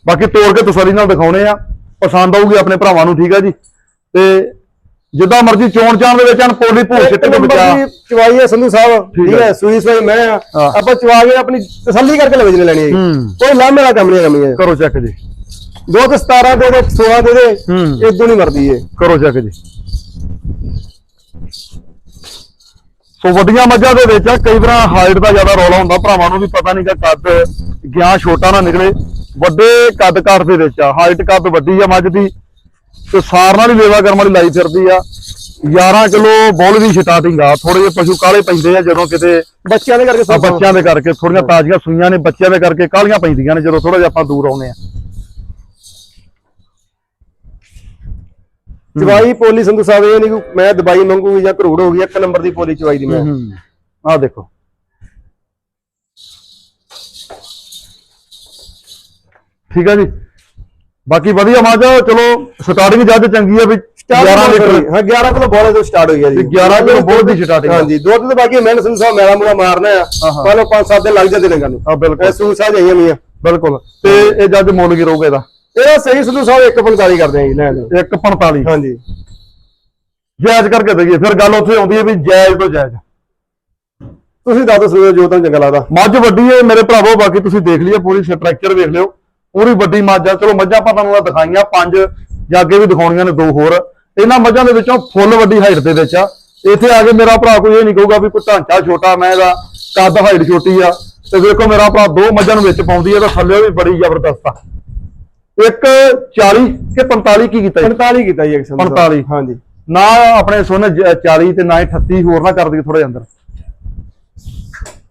ਬਾਕੀ ਤੋੜ ਕੇ ਤਸੱਲੀ ਨਾਲ ਦਿਖਾਉਣੇ ਆ। ਪਸੰਦ ਆਊਗੀ ਆਪਣੇ ਭਰਾਵਾਂ ਨੂੰ ਠੀਕ ਆ ਜੀ ਤੇ ਜਿੱਦਾਂ ਮਰਜ਼ੀ ਚੋਣ ਚਾਣ ਦੇ ਵਿੱਚ ਹਨ ਪੋਲੀ ਭੂਰ ਛਿੱਟੇ ਦੇ ਬਚਾ
ਦੀ ਚਵਾਈ ਹੈ ਸੰਧੂ ਸਾਹਿਬ
ਠੀਕ ਹੈ।
ਹੈ ਸੂਈ ਸੂਈ ਮੈਂ
ਹਾਂ।
ਆਪਾਂ ਚਵਾ ਕੇ ਆਪਣੀ ਤਸੱਲੀ ਕਰਕੇ ਲਵੇਜਨੇ ਲੈਣੀ ਹੈ।
ਹੂੰ।
ਕੋਈ ਲਾਮੇ ਵਾਲਾ ਕੰਮ ਨਹੀਂ ਕਰਨੀ ਹੈ
ਕਰੋ ਚੈੱਕ ਜੀ
ਦੁੱਧ 17 ਦੇ ਦੇ 16 ਦੇ ਦੇ
ਹੂੰ।
ਇਦੋਂ ਨਹੀਂ ਮਰਦੀ ਏ
ਕਰੋ ਚੈੱਕ ਜੀ ਸੋ ਵੱਡੀਆਂ ਮੱਝਾਂ ਦੇ ਵਿੱਚ ਆ, ਕਈ ਵਾਰ ਹਾਈਟ ਦਾ ਜ਼ਿਆਦਾ ਰੌਲਾ ਹੁੰਦਾ ਭਰਾਵਾਂ ਨੂੰ ਵੀ ਪਤਾ ਨਹੀਂ ਕਿ ਕੱਦ ਗਿਆ ਛੋਟਾ ਨਾ ਨਿਕਲੇ ਵੱਡੇ ਕੱਦ ਕਾਠ ਦੇ ਵਿੱਚ ਆ ਹਾਈਟ ਕੱਦ ਵੱਡੀ ਆ ਮੱਝ ਦੀ ਤੇ ਸਾਰ ਨਾਲ ਹੀ ਲੇਵਾ ਕਰਮ ਵਾਲੀ ਲਾਈ ਫਿਰਦੀ ਆ। 11 ਕਿਲੋ ਬੋਲ ਦੀ ਸਟਾਰਟਿੰਗ ਆ ਥੋੜੇ ਜਿਹੇ ਪਸ਼ੂ ਕਾਲੇ ਪੈਂਦੇ ਆ ਜਦੋਂ ਕਿਤੇ
ਬੱਚਿਆਂ ਦੇ ਕਰਕੇ।
ਬੱਚਿਆਂ ਦੇ ਕਰਕੇ ਥੋੜੀਆਂ ਤਾਜ਼ੀਆਂ ਸੂਈਆਂ ਨੇ ਬੱਚਿਆਂ ਦੇ ਕਰਕੇ ਕਾਲੀਆਂ ਪੈਂਦੀਆਂ ਨੇ ਜਦੋਂ ਥੋੜਾ ਜਿਹਾ ਆਪਾਂ ਦੂਰ ਆਉਨੇ ਆ।
ਚਵਾਈ ਪੋਲੀ ਸੰਧੂ ਸਾਹਿਬ ਇਹ ਨਹੀਂ ਕਿ ਮੈਂ ਦਵਾਈ ਮੰਗੂਗੀ ਜਾਂ ਘਰੂੜ ਹੋ ਗਈ ਇੱਕ ਨੰਬਰ ਦੀ ਪੋਲੀ ਚਵਾਈ ਦੀ ਮੈਂ।
ਆ ਦੇਖੋ। ਠੀਕ ਹੈ ਜੀ। ਬਾਕੀ ਵਧੀਆ ਮੱਝ ਆ, ਚਲੋ ਸਟਾਰਟਿੰਗ ਜੱਜ ਚੰਗੀ ਆ ਵੀ 11 ਲੀਟਰ।
ਹਾਂ 11 ਕਿਲੋ ਬੋਲੇ ਤੋਂ ਸਟਾਰਟ ਹੋਈ ਆ ਜੀ।
ਤੇ 11 ਕਿਲੋ ਬੋਲ ਦੀ ਆ।
ਹਾਂਜੀ ਦੁੱਧ ਤੇ ਬਾਕੀ ਮੈਂ ਸੰਧੂ ਸਾਹਿਬ ਮੇਰਾ ਮੂਲਾ ਮਾਰਨਾ ਆ।
ਹਾਂ, ਹਾਂ।
ਪਹਿਲਾਂ 5-7 ਦਿਨ ਲੱਗ ਜਾਂਦੇ ਨੇ ਗਾਨੂੰ
ਆ ਬਿਲਕੁਲ।
ਇਹ ਸੂਸ ਆ ਜਾਈਆਂ ਮੀਆਂ।
ਬਿਲਕੁਲ। ਤੇ ਇਹ ਜੱਜ ਮੁੱਲ ਕੀ ਰਹੂਗਾ ਇਹਦਾ?
ਇਹਦਾ ਸਹੀ ਸੰਧੂ ਸਾਹਿਬ 145 ਕਰਦੇ ਆ ਜੀ ਲੈਣ ਦੇ
145
ਹਾਂਜੀ।
ਜਾਇਜ਼ ਕਰਕੇ ਦਈਏ ਫਿਰ ਗੱਲ ਉੱਥੇ ਆਉਂਦੀ ਹੈ ਵੀ ਜਾਇਜ਼ ਤੋਂ ਜਾਇਜ਼।
ਤੁਸੀਂ ਦੱਸ ਸੰਧੂ ਜੋ ਤੁਹਾਨੂੰ ਚੰਗਾ ਲੱਗਦਾ।
ਮੱਝ ਵੱਡੀ ਹੈ ਮੇਰੇ ਭਰਾਵੋ ਬਾਕੀ ਤੁਸੀਂ ਦੇਖ ਲਿਓ ਪੂਰੀ ਸਟਰਕਚਰ ਵੇਖ ਲਿਓ। ਪੂਰੀ ਵੱਡੀ ਮੱਝ ਆ। ਚਲੋ ਮੱਝਾਂ ਆਪਾਂ ਤੁਹਾਨੂੰ ਦਿਖਾਈਆਂ ਪੰਜ ਜਾਂ ਅੱਗੇ ਵੀ ਦਿਖਾਉਣੀਆਂ ਨੇ ਦੋ ਹੋਰ। ਇਹਨਾਂ ਮੱਝਾਂ ਦੇ ਵਿੱਚੋਂ ਫੁੱਲ ਵੱਡੀ ਹਾਈਟ ਦੇ ਵਿੱਚ ਆ। ਇੱਥੇ ਆ ਕੇ ਮੇਰਾ ਭਰਾ ਕੋਈ ਇਹ ਨਹੀਂ ਕਹੂਗਾ ਵੀ ਕੋਈ ਢਾਂਚਾ ਛੋਟਾ ਮੈਂ ਇਹਦਾ ਕੱਦ ਹਾਈਟ ਛੋਟੀ ਆ। ਤੇ ਵੇਖੋ ਮੇਰਾ ਭਰਾ ਦੋ ਮੱਝਾਂ ਨੂੰ ਵਿੱਚ ਪਾਉਂਦੀ ਆ ਤਾਂ ਥੱਲੇ ਵੀ ਬੜੀ ਜ਼ਬਰਦਸਤ ਆ। ਇੱਕ 40 ਕਿ 45 ਕੀ ਕੀਤਾ ਜੀ?
45 ਕੀਤਾ ਜੀ ਇੱਕ ਸੰਧੂ ਸਾਹਿਬ।
45
ਹਾਂਜੀ।
ਨਾ ਆਪਣੇ ਸੁਣ 40 ਤੇ ਨਾ ਹੀ 38 ਹੋਰ ਨਾ ਕਰ ਦਈਏ ਥੋੜੇ ਅੰਦਰ।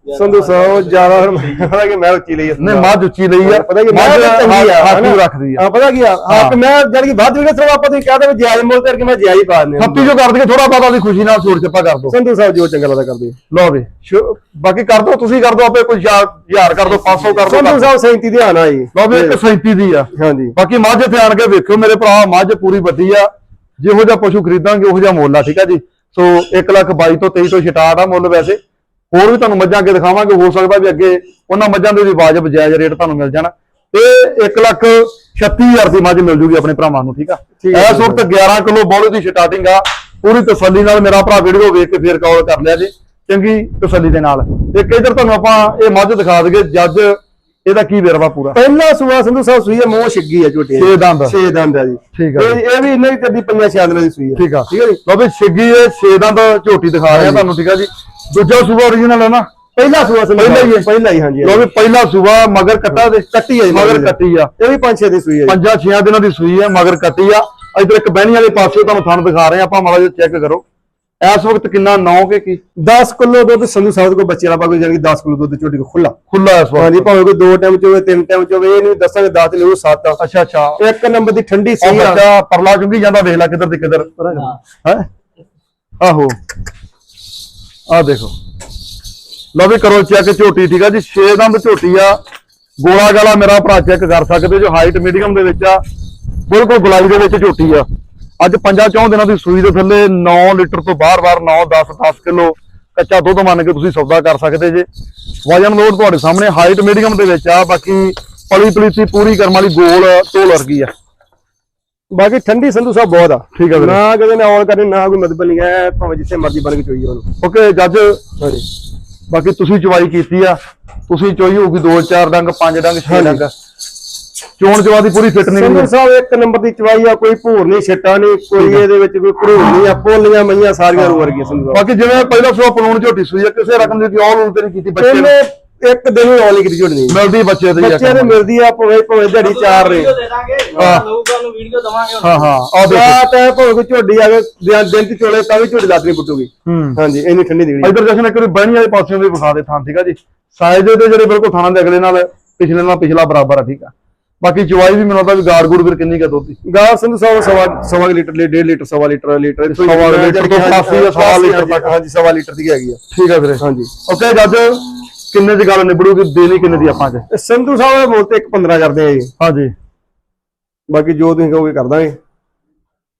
ਸੰਧੂ ਸਾਹਿਬ ਜ਼ਿਆਦਾ ਪਤਾ ਕਿ ਮੈਂ ਉੱਚੀ ਲਈ
ਨਹੀਂ। ਮੱਝ ਉੱਚੀ ਲਈ ਆ।
ਪਤਾ ਕੀ ਮੈਂ ਚੰਗੀ ਆ
ਹੱਥ? ਵੀ ਰੱਖਦੀ ਆ।
ਹਾਂ ਪਤਾ ਕੀ ਆ? ਹਾਂ। ਮੈਂ ਜਦ ਕਿ ਬਾਅਦ ਵਿੱਚ ਸਰਵਾ ਆਪਾਂ ਤੁਸੀਂ ਕਹਦੇ ਵੀ ਜਾਇਜ਼ ਮੁੱਲ ਕਰਕੇ ਮੈਂ ਜਾਇਜ਼ ਪਾ ਦਿੰਦੇ
ਥੱਪੀ ਜੋ ਕਰ ਦਈਏ ਥੋੜਾ ਬਹੁਤਾ ਦੀ ਖੁਸ਼ੀ ਨਾਲ ਛੋੜ ਚੱਪਾ ਕਰ ਦੋ
ਸੰਧੂ ਸਾਹਿਬ ਜੋ ਚੰਗਾ ਲੱਗਦਾ ਕਰਦੇ
ਲਓ ਵੀ ਬਾਕੀ ਕਰ ਦੋ ਤੁਸੀਂ ਕਰ ਦੋ ਆਪੇ ਕੋਈ ਹਜ਼ਾਰ ਹਜ਼ਾਰ ਕਰ ਦੋ 500 ਕਰ ਦੋ
ਸੰਧੂ ਸਾਹਿਬ 37 ਦੇ ਆਣਾ ਜੀ।
ਲਓ ਵੀ 137 ਦੀ ਆ।
ਹਾਂਜੀ।
ਬਾਕੀ ਮੱਝ ਇੱਥੇ ਆਣ ਕੇ ਵੇਖਿਓ ਮੇਰੇ ਭਰਾ ਮੱਝ ਪੂਰੀ ਵੱਡੀ ਆ। ਜਿਹੋ ਜਿਹਾ ਪਸ਼ੂ ਖਰੀਦਾਂਗੇ ਉਹੋ ਜਿਹਾ ਮੁੱਲ ਆ ਠੀਕ ਆ ਜੀ। ਸੋ 1 ਲੱਖ 22 ਤੋਂ 23 ਤੋਂ ਸਟਾਰਟ ਆ ਮੁੱਲ ਵੈਸੇ। ਹੋਰ ਵੀ ਤੁਹਾਨੂੰ ਮੱਝਾਂ ਅੱਗੇ ਦਿਖਾਵਾਂਗੇ ਹੋ ਸਕਦਾ ਵੀ ਅੱਗੇ ਉਹਨਾਂ ਮੱਝਾਂ ਦੇ ਵੀ ਵਾਜਬ ਜਾਇਜ਼ ਰੇਟ ਤੁਹਾਨੂੰ ਮਿਲ ਜਾਣ। ਤੇ 1 ਲੱਖ 36000 ਦੀ ਮੱਝ ਮਿਲ ਜੂਗੀ ਆਪਣੇ ਭਰਾਵਾਂ ਨੂੰ ਠੀਕ ਆ? ਇਸ ਵਕਤ 11 ਕਿਲੋ ਬੋਲੇ ਦੀ ਸਟਾਰਟਿੰਗ ਆ ਪੂਰੀ ਤਸੱਲੀ ਨਾਲ ਮੇਰਾ ਭਰਾ ਵੀਡੀਓ ਵੇਖ ਕੇ ਫੇਰ ਕਾਲ ਕਰ ਲਿਆ ਜੀ। ਚੰਗੀ ਤਸੱਲੀ ਦੇ ਨਾਲ। ਇੱਕ ਇਧਰ ਤੁਹਾਨੂੰ ਆਪਾਂ ਇਹ ਮੱਝ ਦਿਖਾ ਦਈਏ ਜੱਜ ਇਹਦਾ ਕੀ ਵੇਰਵਾ ਪੂਰਾ।
ਪਹਿਲਾ ਸੂਆ ਸੰਧੂ ਸਾਹਿਬ ਸੂਈ ਹੈ ਮੋਹ ਛਿੱਗੀ ਹੈ ਝੋਟੀ
ਛੇ ਦੰਦ।
ਛੇ ਦੰਦ ਹੈ ਜੀ।
ਠੀਕ ਆ
ਇਹ ਇਹ ਵੀ ਇੰਨੇ ਹੀ ਕਦੀ ਪੰਜਾਂ ਛੇ ਦਿਨਾਂ ਦੀ ਸੂਈ ਹੈ
ਠੀਕ ਆ।
ਠੀਕ ਹੈ ਜੀ।
ਲਓ ਵੀ ਛਿੱਗੀ ਇਹ ਛੇ ਦੰਦ ਝੋਟੀ ਦਿਖਾ ਰਿਹਾ ਤੁਹਾਨੂੰ ਠੀਕ ਆ ਜੀ। ਦੂਜਾ ਸੂਬਾ origignal ਹੈ ਨਾ।
ਪਹਿਲਾ ਸੂਆ ਸੰਧੂ
ਪਹਿਲਾ ਹੀ ਹੈ।
ਪਹਿਲਾ ਹੀ ਹਾਂਜੀ
ਲਓ ਵੀ ਪਹਿਲਾ ਸੂਬਾ ਮਗਰ ਕੱਟਾ ਦੇ।
ਕੱਟੀ ਹੈ ਜੀ
ਮਗਰ
ਮਗਰ
ਕੱਟੀ ਆ।
ਇਹ ਵੀ ਪੰਜ ਛੇ ਦੀ ਸੂਈ ਹੈ ਜੀ।
ਪੰਜਾਂ ਛੇਆਂ ਦਿਨਾਂ ਦੀ ਸੂਈ ਆ ਮਗਰ ਕੱਟੀ ਆ। ਇਧਰ ਇੱਕ ਬਹਿਣੀ ਵਾਲੇ ਪਾਸੇ ਤੁਹਾਨੂੰ ਥਣ ਦਿਖਾ ਰਹੇ ਆ ਆਪਾਂ ਮਾੜਾ ਜਿਹਾ ਚੈੱਕ ਕਰੋ। ਇਸ ਵਕਤ ਕਿੰਨਾ 9 ਕੇ ਕੀ?
10 ਕਿਲੋ ਦੁੱਧ ਸੰਧੂ ਸਾਹਿਬ ਕੋਲ ਬੱਚੇ ਵਾਲਾ ਕੋਈ ਜਾਨੀ 10 ਕਿਲੋ ਦੁੱਧ ਝੋਟੀ ਕੋ ਖੁੱਲਾ
ਖੁੱਲਾ ਇਸ
ਹਾਂਜੀ
ਵਕਤ
ਭਾਵੇਂ ਕੋਈ ਦੋ ਟਾਈਮ ਚ ਹੋਵੇ ਤਿੰਨ ਟਾਈਮ ਚ ਹੋਵੇ ਇਹ ਨਹੀਂ ਦੱਸਾਂਗੇ 10 ਲਿਓ 7
ਅੱਛਾ ਅੱਛਾ।
ਇੱਕ ਨੰਬਰ ਦੀ ਠੰਡੀ
ਉਹ
ਸੀ ਆ।
ਬੱਚਾ ਪਰਲਾ ਚੁੰਗੀ ਜਾਂਦਾ ਵੇਖ ਲੈ ਕਿੱਧਰ ਤੇ ਕਿੱਧਰ। ਹੈ? ਆਹੋ। ਆ ਦੇਖੋ। ਲਓ ਵੀ ਕਰੋ ਚੈੱਕ, ਝੋਟੀ ਠੀਕ ਆ ਜੀ 6 ਦੰਦ ਝੋਟੀ ਆ। ਗੋਲਾ ਗਾਲਾ ਮੇਰਾ ਭਰਾ ਚੈੱਕ ਕਰ ਸਕਦੇ ਜੋ ਹਾਈਟ ਮੀਡੀਅਮ ਦੇ ਵਿੱਚ ਆ। ਬਿਲਕੁਲ ਗੁਲਾਈ ਦੇ ਵਿੱਚ ਝੋਟੀ ਆ। ਅੱਜ ਪੰਜਾਂ ਚੌਂ ਦਿਨਾਂ ਦੀ ਸੂਈ ਦੇ ਥੱਲੇ 9 ਲੀਟਰ ਤੋਂ ਬਾਹਰ-ਬਾਹਰ 9 10 10 ਕਿਲੋ ਕੱਚਾ ਦੁੱਧ ਮੰਨ ਕੇ ਤੁਸੀਂ ਸੌਦਾ ਕਰ ਸਕਦੇ ਜੇ। ਵਜਨ ਲੋਡ ਤੁਹਾਡੇ ਸਾਹਮਣੇ ਹਾਈਟ ਮੀਡੀਅਮ ਦੇ ਵਿੱਚ ਆ। ਬਾਕੀ ਪਲੀ ਪਲੀਤੀ ਪੂਰੀ ਕਰਮ ਵਾਲੀ ਗੋਲ ਢੋਲ ਵਰਗੀ ਆ।
ਬਾਕੀ ਠੰਡੀ ਸੰਧੂ ਸਾਹਿਬ ਬਹੁਤ ਆ।
ਠੀਕ ਆ ਵੀਰੇ।
ਨਾ ਕਦੇ ਨਾ ਆਉਣ ਕਰਨੀ ਨਾ ਕੋਈ ਮਤਲਬ ਨਹੀਂ ਹੈ ਭਾਵੇਂ ਜਿੱਥੇ ਮਰਜ਼ੀ ਬਣ ਕੇ ਚੋਈ ਉਹਨੂੰ
ਓਕੇ ਜੱਜ।
ਹਾਂਜੀ।
ਬਾਕੀ ਤੁਸੀਂ ਚਵਾਈ ਕੀਤੀ ਆ। ਤੁਸੀਂ ਚੋਈ ਹੋਊਗੀ 2 4 ਡੰਗ 5 ਡੰਗ 6 ਡੰਗ। ਚੋਣ ਚਵਾ ਦੀ ਪੂਰੀ ਫਿੱਟ
ਸੰਧੂ
ਨਹੀਂ
ਸਾਹਿਬ ਇੱਕ ਨੰਬਰ ਦੀ ਚਵਾਈ ਆ ਕੋਈ ਭੂਰ ਨਹੀਂ ਛਿੱਟਾ ਨਹੀਂ ਕੋਈ ਇਹਦੇ ਵਿੱਚ ਕੋਈ ਭਰੂਰ ਨਹੀਂ ਆ ਪੋਲੀਆਂ ਮਈਆਂ ਸਾਰੀਆਂ ਰੂ ਵਰਗੀਆਂ ਸੰਧੂ ਸਾਹਿਬ
ਬਾਕੀ ਜਿਵੇਂ ਪਹਿਲਾਂ ਸੋ ਪਲੂਣ ਝੋਟੀ ਸੂਈ ਆ ਕਿਸੇ ਰਕਮ ਦੀ ਆਲ ਉਲ ਤੇ ਨਹੀਂ ਕੀਤੀ ਬੱਚੇ ਨੂੰ।
ਇੱਕ ਦਿਨ ਹੀ ਆਉਣੀ ਕੀਤੀ ਨਹੀਂ।
ਮਿਲਦੀ ਬੱਚੇ ਦੀ
ਬੱਚੇ ਨੇ ਮਿਲਦੀ ਆ ਭਾਵੇਂ ਭਾਵੇਂ ਦਿਹਾੜੀ ਚਾਰ
ਦੇ ਦਾਂਗੇ
ਹਾਂ।
ਲੋਕਾਂ ਨੂੰ ਵੀਡੀਓ ਦਵਾਂਗੇ
ਹਾਂ ਹਾਂ ਆ ਦੇਖੋ।
ਰਾਤ ਹੈ ਭਾਵੇਂ ਕੋਈ ਝੋਡੀ ਆ ਕੇ ਦਿਨ ਚ ਚੋਲੇ ਤਾਂ ਵੀ ਝੋਡੀ ਲੱਤ ਨਹੀਂ ਪੁੱਟੂਗੀ।
ਹੂੰ।
ਹਾਂਜੀ ਇੰਨੀ ਠੰਡੀ ਨਿਕਲੀ
ਇਧਰ ਜਸ਼ਨ ਇੱਕ ਵਾਰੀ ਬਹਿਣੀ ਵਾਲੇ ਪਾਸਿਓਂ ਵੀ ਵਿਖਾ ਦੇ ਥਾਂ ਠੀਕ ਆ ਜੀ। ਸਾਈਜ਼ ਦੇ ਜਿਹੜੇ ਬਿਲਕੁਲ ਥਾਣਾ ਦੇ ਅਗਲੇ ਨਾਲ ਪਿਛਲੇ ਨਾਲ ਪਿਛਲਾ ਬਰਾਬਰ ਆ ਠੀਕ ਆ। ਬਾਕੀ ਚਵਾਈ ਵੀ ਮੈਨੂੰ ਲੱਗਦਾ ਵੀ ਗਾੜ ਗੁੜ ਫਿਰ ਕਿੰਨੀ ਕਾ ਦੁੱਧ ਦੀ।
ਗਾਂ ਸੰਧੂ ਸਾਹਿਬ ਸਵਾ ਸਵਾ ਲੀਟਰ ਲਈ 1.5 ਲੀਟਰ ਸਵਾ ਲੀਟਰ ਲੀਟਰ
ਸਵਾ ਲੀਟਰ ਤੋਂ 88 ਜਾਂ ਸਵਾ ਲੀਟਰ ਤੱਕ।
ਹਾਂਜੀ ਸਵਾ ਲੀਟਰ ਦੀ ਹੈਗੀ ਆ।
ਠੀਕ ਆ ਵੀਰੇ।
ਹਾਂਜੀ।
ਓਕੇ ਜੱਜ ਕਿੰਨੇ ਦੀ ਗੱਲ ਨਿਬੜੂਗੀ ਦੇਣੀ ਕਿੰਨੇ ਦੀ ਆਪਾਂ ਚ
ਤੇ ਸੰਧੂ ਸਾਹਿਬ ਦੇ ਮੁੱਲ ਤੇ 1 15 ਕਰਦੇ ਆ ਜੀ।
ਹਾਂਜੀ।
ਬਾਕੀ ਜੋ ਤੁਸੀਂ ਕਹੋਗੇ ਕਰ ਦਾਂਗੇ।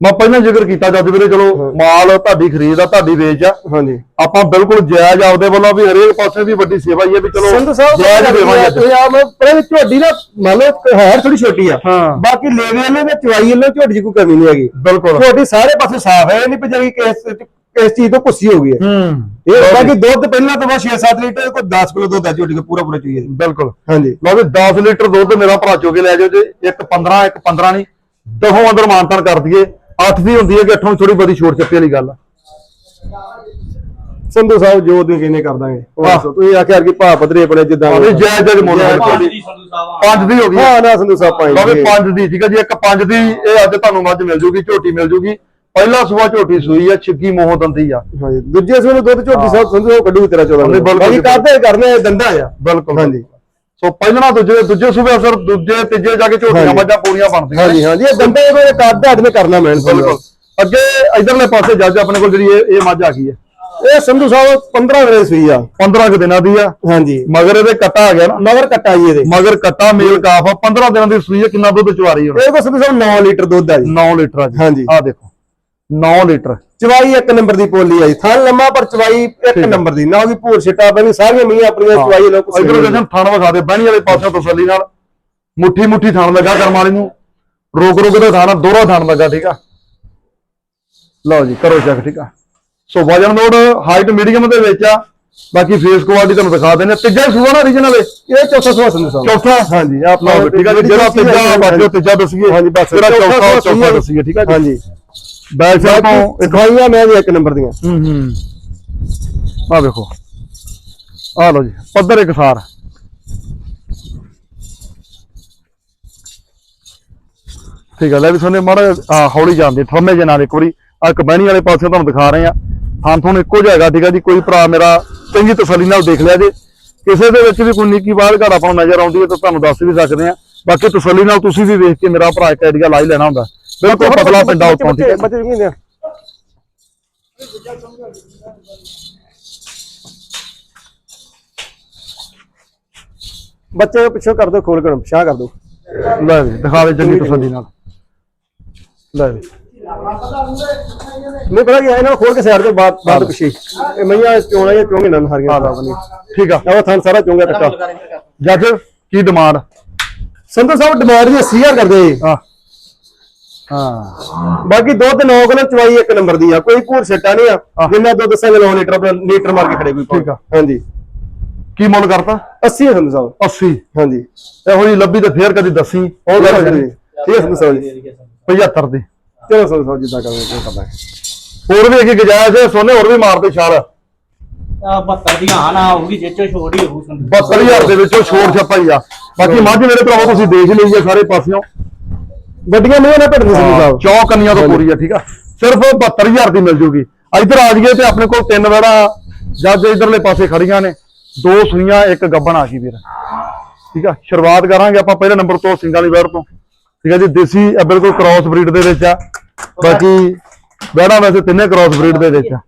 ਮੈਂ ਪਹਿਲਾਂ ਜ਼ਿਕਰ ਕੀਤਾ ਜੱਜ ਵੀਰੇ ਚਲੋ ਮਾਲ ਤੁਹਾਡੀ ਖਰੀਦ ਆ ਤੁਹਾਡੀ ਵੇਚ ਆ।
ਹਾਂਜੀ।
ਆਪਾਂ ਬਿਲਕੁਲ ਜਾਇਜ਼ ਆਪਦੇ ਵੱਲੋਂ ਵੀ ਹਰੇਕ ਪਾਸੇ ਦੀ ਵੱਡੀ ਸੇਵਾ ਹੀ ਹੈ ਵੀ ਚਲੋ
ਸੰਧੂ ਸਾਹਿਬ
ਜਾਇਜ਼ ਦੇਵਾਂਗੇ ਅੱਜ।
ਤੁਸੀਂ ਆ। ਮੈਂ ਪਰ ਝੋਡੀ ਨਾ ਮੰਨ ਲਓ ਹੈ ਥੋੜੀ ਛੋਟੀ ਆ।
ਹਾਂ।
ਬਾਕੀ ਲੇਵੇ ਵਾਲੇ ਤੇ ਚਵਾਈ ਵਾਲੇ ਝੋਡੀ 'ਚ ਕੋਈ ਕਮੀ ਨਹੀਂ ਹੈਗੀ।
ਬਿਲਕੁਲ।
ਝੋਡੀ ਸਾਰੇ ਪਾਸੇ ਸਾਫ਼ ਹੈ ਨਹੀਂ ਪਈ ਕਿਸ ਕਿਸ ਚੀਜ਼ ਤੋਂ ਕੁੱਸੀ ਹੋ ਗਈ ਹੈ।
ਹੂੰ।
ਇਹ ਬਾਕੀ ਦੁੱਧ ਪਹਿਲਾਂ ਤਾਂ ਬਸ 6-7 ਲੀਟਰ ਕੋਈ 10 ਕਿਲੋ ਦੁੱਧ ਹੈ ਝੋਟੀ ਦਾ ਪੂਰਾ ਪੂਰਾ ਚਾਹੀਏ
ਬਿਲਕੁਲ।
ਹਾਂਜੀ।
ਲਓ ਵੀ 10 ਲੀਟਰ ਦੁੱਧ ਮੇਰਾ ਭਰਾ ਚੋ ਕੇ ਲੈ ਜਾਓ ਜੇ ਇੱਕ 15 ਇੱਕ 15 ਨਹੀਂ ਦਹੋਂ ਅੰਦਰ ਮਾਨਤਾਨ ਕਰ ਦਈਏ 8 ਦੀ ਹੁੰਦੀ ਹੈ ਕਿ 8 ਥੋੜੀ ਬਹੁਤੀ ਛੋਟ ਚੱਪੇ ਵਾਲੀ ਗੱਲ ਆ।
ਸੰਧੂ ਸਾਹਿਬ ਜੋ ਤੁਸੀਂ ਕਹਿੰਦੇ ਕਰ ਦਾਂਗੇ? ਤੁਸੀਂ ਆਖਿਆ ਕਿ ਭਾ ਪਧਰੇ ਆਪਣੇ ਜਿੱਦਾਂ
ਮੁੱਲ।
ਜੀ ਸੰਧੂ ਸਾਹਿਬ ਆ।
ਪੰਜ ਦੀ ਹੋ ਗਈ।
ਹਾਂ ਨਾ ਸੰਧੂ ਸਾਹਿਬ ਪਾਈ
ਲਓ ਵੀ ਪੰਜ ਦੀ ਠੀਕ ਹੈ ਜੀ ਇੱਕ ਪੰਜ ਦੀ ਇਹ ਅੱਜ ਤੁਹਾਨੂੰ ਮੱਝ ਮਿਲ ਜੂਗੀ ਝੋਟੀ ਮਿਲ ਜੂਗੀ। ਪਹਿਲਾ ਸੂਆ ਝੋਟੀ ਸੂਈ ਆ ਛਿੱਗੀ ਮੋਹ ਦੰਦੀ ਆ।
ਹਾਂਜੀ ਦੂਜੇ ਸੂਏ ਨੂੰ ਦੁੱਧ ਝੋਟੀ ਸਾਹਿਬ ਸੰਧੂ ਸਾਹਿਬ ਕੱਢੂ ਤੇਰਾ 14
ਨਹੀਂ, ਬਿਲਕੁਲ
ਬਾਕੀ। ਕਰਦੇ ਕਰਨੇ ਦੰਦਾ ਆ।
ਬਿਲਕੁਲ
ਹਾਂਜੀ।
ਸੋ ਪਹਿਲਾਂ ਦੂਜੇ ਦੂਜੇ ਸੂਬੇ ਅਸਰ ਦੂਜੇ ਤੀਜੇ ਜਾ ਕੇ ਝੋਟੀਆਂ। ਮੱਝਾਂ ਪੂਰੀਆਂ ਬਣਦੀਆਂ।
ਹਾਂਜੀ ਹਾਂਜੀ ਇਹ ਦੰਦੇ ਕੋਈ ਹੱਦ ਨੇ ਕਰਨਾ ਮੈਂ
ਬਿਲਕੁਲ। ਅੱਗੇ ਇਧਰਲੇ ਪਾਸੇ ਜੱਜ ਆਪਣੇ ਕੋਲ ਜਿਹੜੀ ਇਹ ਇਹ ਮੱਝ ਆ ਗਈ ਹੈ
ਇਹ ਸੰਧੂ ਸਾਹਿਬ 15 ਵੇ ਸੂਈ ਆ।
15 ਕੁ ਦਿਨਾਂ ਦੀ ਆ।
ਹਾਂਜੀ।
ਮਗਰ ਇਹਦੇ ਕੱਟਾ ਆ ਗਿਆ ਨਾ।
ਮਗਰ ਕੱਟਾ ਜੀ ਇਹਦੇ।
ਮਗਰ ਕੱਟਾ ਮੇਲ ਕਾਫ ਆ। 15 ਦਿਨਾਂ ਦੀ ਸੂਈ ਆ ਕਿੰਨਾ ਦੁੱਧ ਚਵਾਰੀ ਹੁਣ।
ਇਹ ਕੋ ਸੰਧੂ ਸਾਹਿਬ 9 ਲੀਟਰ ਦੁੱਧ ਆ ਜੀ।
9 ਲੀਟਰ ਆ ਜੀ।
ਹਾਂਜੀ।
ਆ ਦੇਖੋ। 9 ਲੀਟਰ।
ਚਵਾਈ ਇੱਕ ਨੰਬਰ ਦੀ ਪੋਲੀ ਆ ਜੀ। ਥਣ ਲੰਮਾ ਪਰ ਚਵਾਈ ਇੱਕ ਨੰਬਰ ਦੀ। ਨਾ ਉਹਦੀ ਭੂਰ ਛਿੱਟਾ ਬਣੀ ਸਾਰੀਆਂ ਮੀਆਂ ਆਪਣੀਆਂ ਚਵਾਈ ਲੋਕ
ਇਧਰੋਂ ਜਸ਼ਨ ਥਣ ਵਿਖਾ ਦੇ ਬਹਿਣੀ ਵਾਲੇ ਪਾਸੇ ਤਸੱਲੀ ਨਾਲ। ਮੁੱਠੀ ਮੁੱਠੀ ਥਣ ਲੱਗਾ ਕਰਮ ਵਾਲੀ ਨੂੰ। ਰੋਕ ਰੋਕ ਦਾ ਥਾਣਾ ਦੋਹਰਾ ਥਣ ਲੱਗਾ ਠੀਕ ਆ? ਲਓ ਜੀ ਕਰੋ ਚੈੱਕ ਠੀਕ ਆ? ਸੋ ਵਜਨ ਲੋਡ ਹਾਈਟ ਮੀਡੀਅਮ ਦੇ ਵਿੱਚ ਆ। ਬਾਕੀ ਫੇਸ ਕੁਆਲਿਟੀ ਤੁਹਾਨੂੰ ਦਿਖਾ ਦਿੰਦੇ। ਤੀਜਾ ਸੂਆ ਨਾ ਹੈ
ਇਹ। ਚੌਥਾ ਸਵਾ ਸੰਧੂ ਸਾਹਿਬ।
ਚੌਥਾ?
ਹਾਂਜੀ ਆਪ
ਲਓ ਵੀ ਠੀਕ ਆ ਜਿਹੜਾ ਤੀਜਾ ਬਾਜੋ ਤੀਜਾ ਦੱਸੀਏ।
ਹਾਂਜੀ ਬਸ।
ਜਿਹੜਾ ਚੌਥਾ
ਸੂਆ
ਚੌਥਾ ਦੱਸੀਏ ਠੀਕ ਆ ਜੀ?
ਹਾਂਜੀ।
ਬੈਕ ਸਾਈਡ ਤੋਂ
ਬਾਕੀ ਇਕਾਈਆਂ ਮੈਂ ਵੀ ਇੱਕ ਨੰਬਰ ਦੀਆਂ।
ਹੂੰ ਹੂੰ। ਆ ਵੇਖੋ। ਆ ਲਓ ਜੀ ਪੱਧਰ ਇੱਕ ਸਾਰ। ਠੀਕ ਹੈ ਲੈ ਵੀ ਸੋਨੇ ਮਾੜਾ ਹੌਲੀ ਜਾਂਦੇ ਥੰਮੇ ਜੇ ਨਾਲ ਇੱਕ ਵਾਰੀ। ਆ ਕਬੈਣੀ ਵਾਲੇ ਪਾਸੇ ਤੁਹਾਨੂੰ ਦਿਖਾ ਰਹੇ ਆ ਥਾਂ ਤੁਹਾਨੂੰ ਇੱਕੋ ਜਿਹਾ ਹੈਗਾ ਠੀਕ ਹੈ ਜੀ ਕੋਈ ਭਰਾ ਮੇਰਾ ਚੰਗੀ ਤਸੱਲੀ ਨਾਲ ਦੇਖ ਲਿਆ ਜੇ। ਕਿਸੇ ਦੇ ਵਿੱਚ ਵੀ ਕੋਈ ਨਿੱਕੀ ਬਾਲ ਘਰ ਆਪਾਂ ਨੂੰ ਨਜ਼ਰ ਆਉਂਦੀ ਹੈ ਤਾਂ ਤੁਹਾਨੂੰ ਦੱਸ ਵੀ ਸਕਦੇ ਆ ਬਾਕੀ ਤਸੱਲੀ ਨਾਲ ਤੁਸੀਂ ਵੀ ਵੇਖ ਕੇ ਮੇਰਾ ਭਰਾ ਇੱਕ ਆਈਡੀਆ ਲਾ ਹੀ ਲੈਣਾ ਹੁੰਦਾ। ਬਿਲਕੁਲ ਪਤਲਾ ਪਿੰਡਾ ਉੱਤੋਂ ਠੀਕ ਹੈ।
ਬੱਚੇ ਕਿੰਨੇ ਆ ਬੱਚੇ ਪਿੱਛੋਂ ਕਰ ਦੋ ਖੋਲ ਕੇ ਸ਼ਾਹ ਕਰ ਦੋ
ਲੈ ਵੀ ਦਿਖਾ ਦੇ ਚੰਗੀ ਤਸੱਲੀ ਨਾਲ। ਲੈ ਵੀ।
ਨਹੀਂ ਪਤਾ ਕੀ ਹੈ ਇਹਨਾਂ ਨੂੰ ਖੋਲ ਕੇ ਸਾਈਡ ਤੇ ਬਾਅਦ ਬਾਅਦ ਪਿੱਛੇ। ਇਹ ਮਈਆਂ ਚੋਣਾ ਜਾਂ ਚੋਂਗੇ ਨਾ ਹਰੀਆਂ।
ਠੀਕ ਆ।
ਉਹ ਥਾਂ ਸਾਰਾ ਚੋਂਗਾ ਕੱਟਾ
ਜੱਜ ਕੀ ਡਿਮਾਂਡ
ਸੰਧੂ ਸਾਹਿਬ ਡਿਮਾਂਡ ਦੀ 80000 ਕਰਦੇ। ਜੀ।
ਹਾਂ।
ਬਾਕੀ ਦੁੱਧ 9 ਕਿਲੋ ਚਵਾਈ ਇੱਕ ਨੰਬਰ ਦੀ ਆ ਕੋਈ ਭੂਰ ਛੱਟਾ ਨਹੀਂ ਆ। ਜਿੰਨਾ ਦੁੱਧ ਸੰਗ 9 ਲੀਟਰ ਆਪਣਾ ਲੀਟਰ ਮਾਰ ਕੇ ਖੜੇ ਕੋਈ
ਠੀਕ ਆ।
ਹਾਂਜੀ।
ਕੀ ਮੁੱਲ ਕਰਤਾ?
80 ਹੈ ਸੰਧੂ ਸਾਹਿਬ
80
ਹਾਂਜੀ।
ਇਹੋ ਜੀ ਲੱਭੀ ਤੇ ਫੇਰ ਕਦੀ ਦੱਸੀ।
ਉਹ ਗੱਲ ਕਰੀ ਠੀਕ ਹੈ ਸੰਧੂ ਸਾਹਿਬ ਜੀ।
75 ਦੀ।
ਚਲੋ ਸੰਧੂ ਸਾਹਿਬ ਜਿੱਦਾਂ ਉਹ ਕਰਦਾ
ਹੋਰ ਵੀ ਅੱਗੇ ਗਜਾਇਜ਼ ਹੈ ਸੋਨੇ ਹੋਰ ਵੀ ਮਾਰਦੇ ਛਾਲ।
ਆ 72 ਦੀ ਹਾਂ ਨਾ ਹੋਊਗੀ ਜਿੱਚੋ ਛੋੜ ਹੀ ਹੋਊ ਸੰਧੂ
72000 ਦੇ ਵਿੱਚੋਂ ਛੋੜ ਛੱਪਾ ਹੀ ਆ। ਬਾਕੀ ਮੱਝ ਮੇਰੇ ਭਰਾਵੋ ਤੁਸੀਂ ਦੇਖ ਲਈ ਹੈ ਸਾਰੇ ਪਾਸਿਓਂ।
ਵੱਡੀਆਂ ਨਹੀਂ ਨਾ ਭਿੜਨੀ ਸੰਧੂ ਸਾਹਿਬ।
ਚੌ ਕੰਨੀਆਂ ਤੋਂ ਪੂਰੀ ਆ ਠੀਕ ਆ? ਸਿਰਫ 72000 ਦੀ ਮਿਲ ਜੂਗੀ। ਇੱਧਰ ਆ ਜਾਈਏ ਤੇ ਆਪਣੇ ਕੋਲ ਤਿੰਨ ਵੜਾ ਜੱਜ ਇਧਰਲੇ ਪਾਸੇ ਖੜੀਆਂ ਨੇ। ਦੋ ਸੂਈਆਂ ਇੱਕ ਗੱਬਣ ਆ ਗਈ ਵੀਰ। ਠੀਕ ਆ? ਸ਼ੁਰੂਆਤ ਕਰਾਂਗੇ ਆਪਾਂ ਪਹਿਲੇ ਨੰਬਰ ਤੋਂ ਸਿੰਗਾਂ ਵਾਲੀ ਵੈੜ ਤੋਂ। ਠੀਕ ਆ ਜੀ ਦੇਸੀ ਇਹ ਬਿਲਕੁਲ ਕ੍ਰਾਸ ਬਰੀਡ ਦੇ ਵਿੱਚ ਆ। ਬਾਕੀ ਵੈੜਾਂ ਵੈਸੇ ਤਿੰਨੇ ਕ੍ਰਾਸ ਬਰੀਡ ਦੇ ਵਿੱਚ ਆ।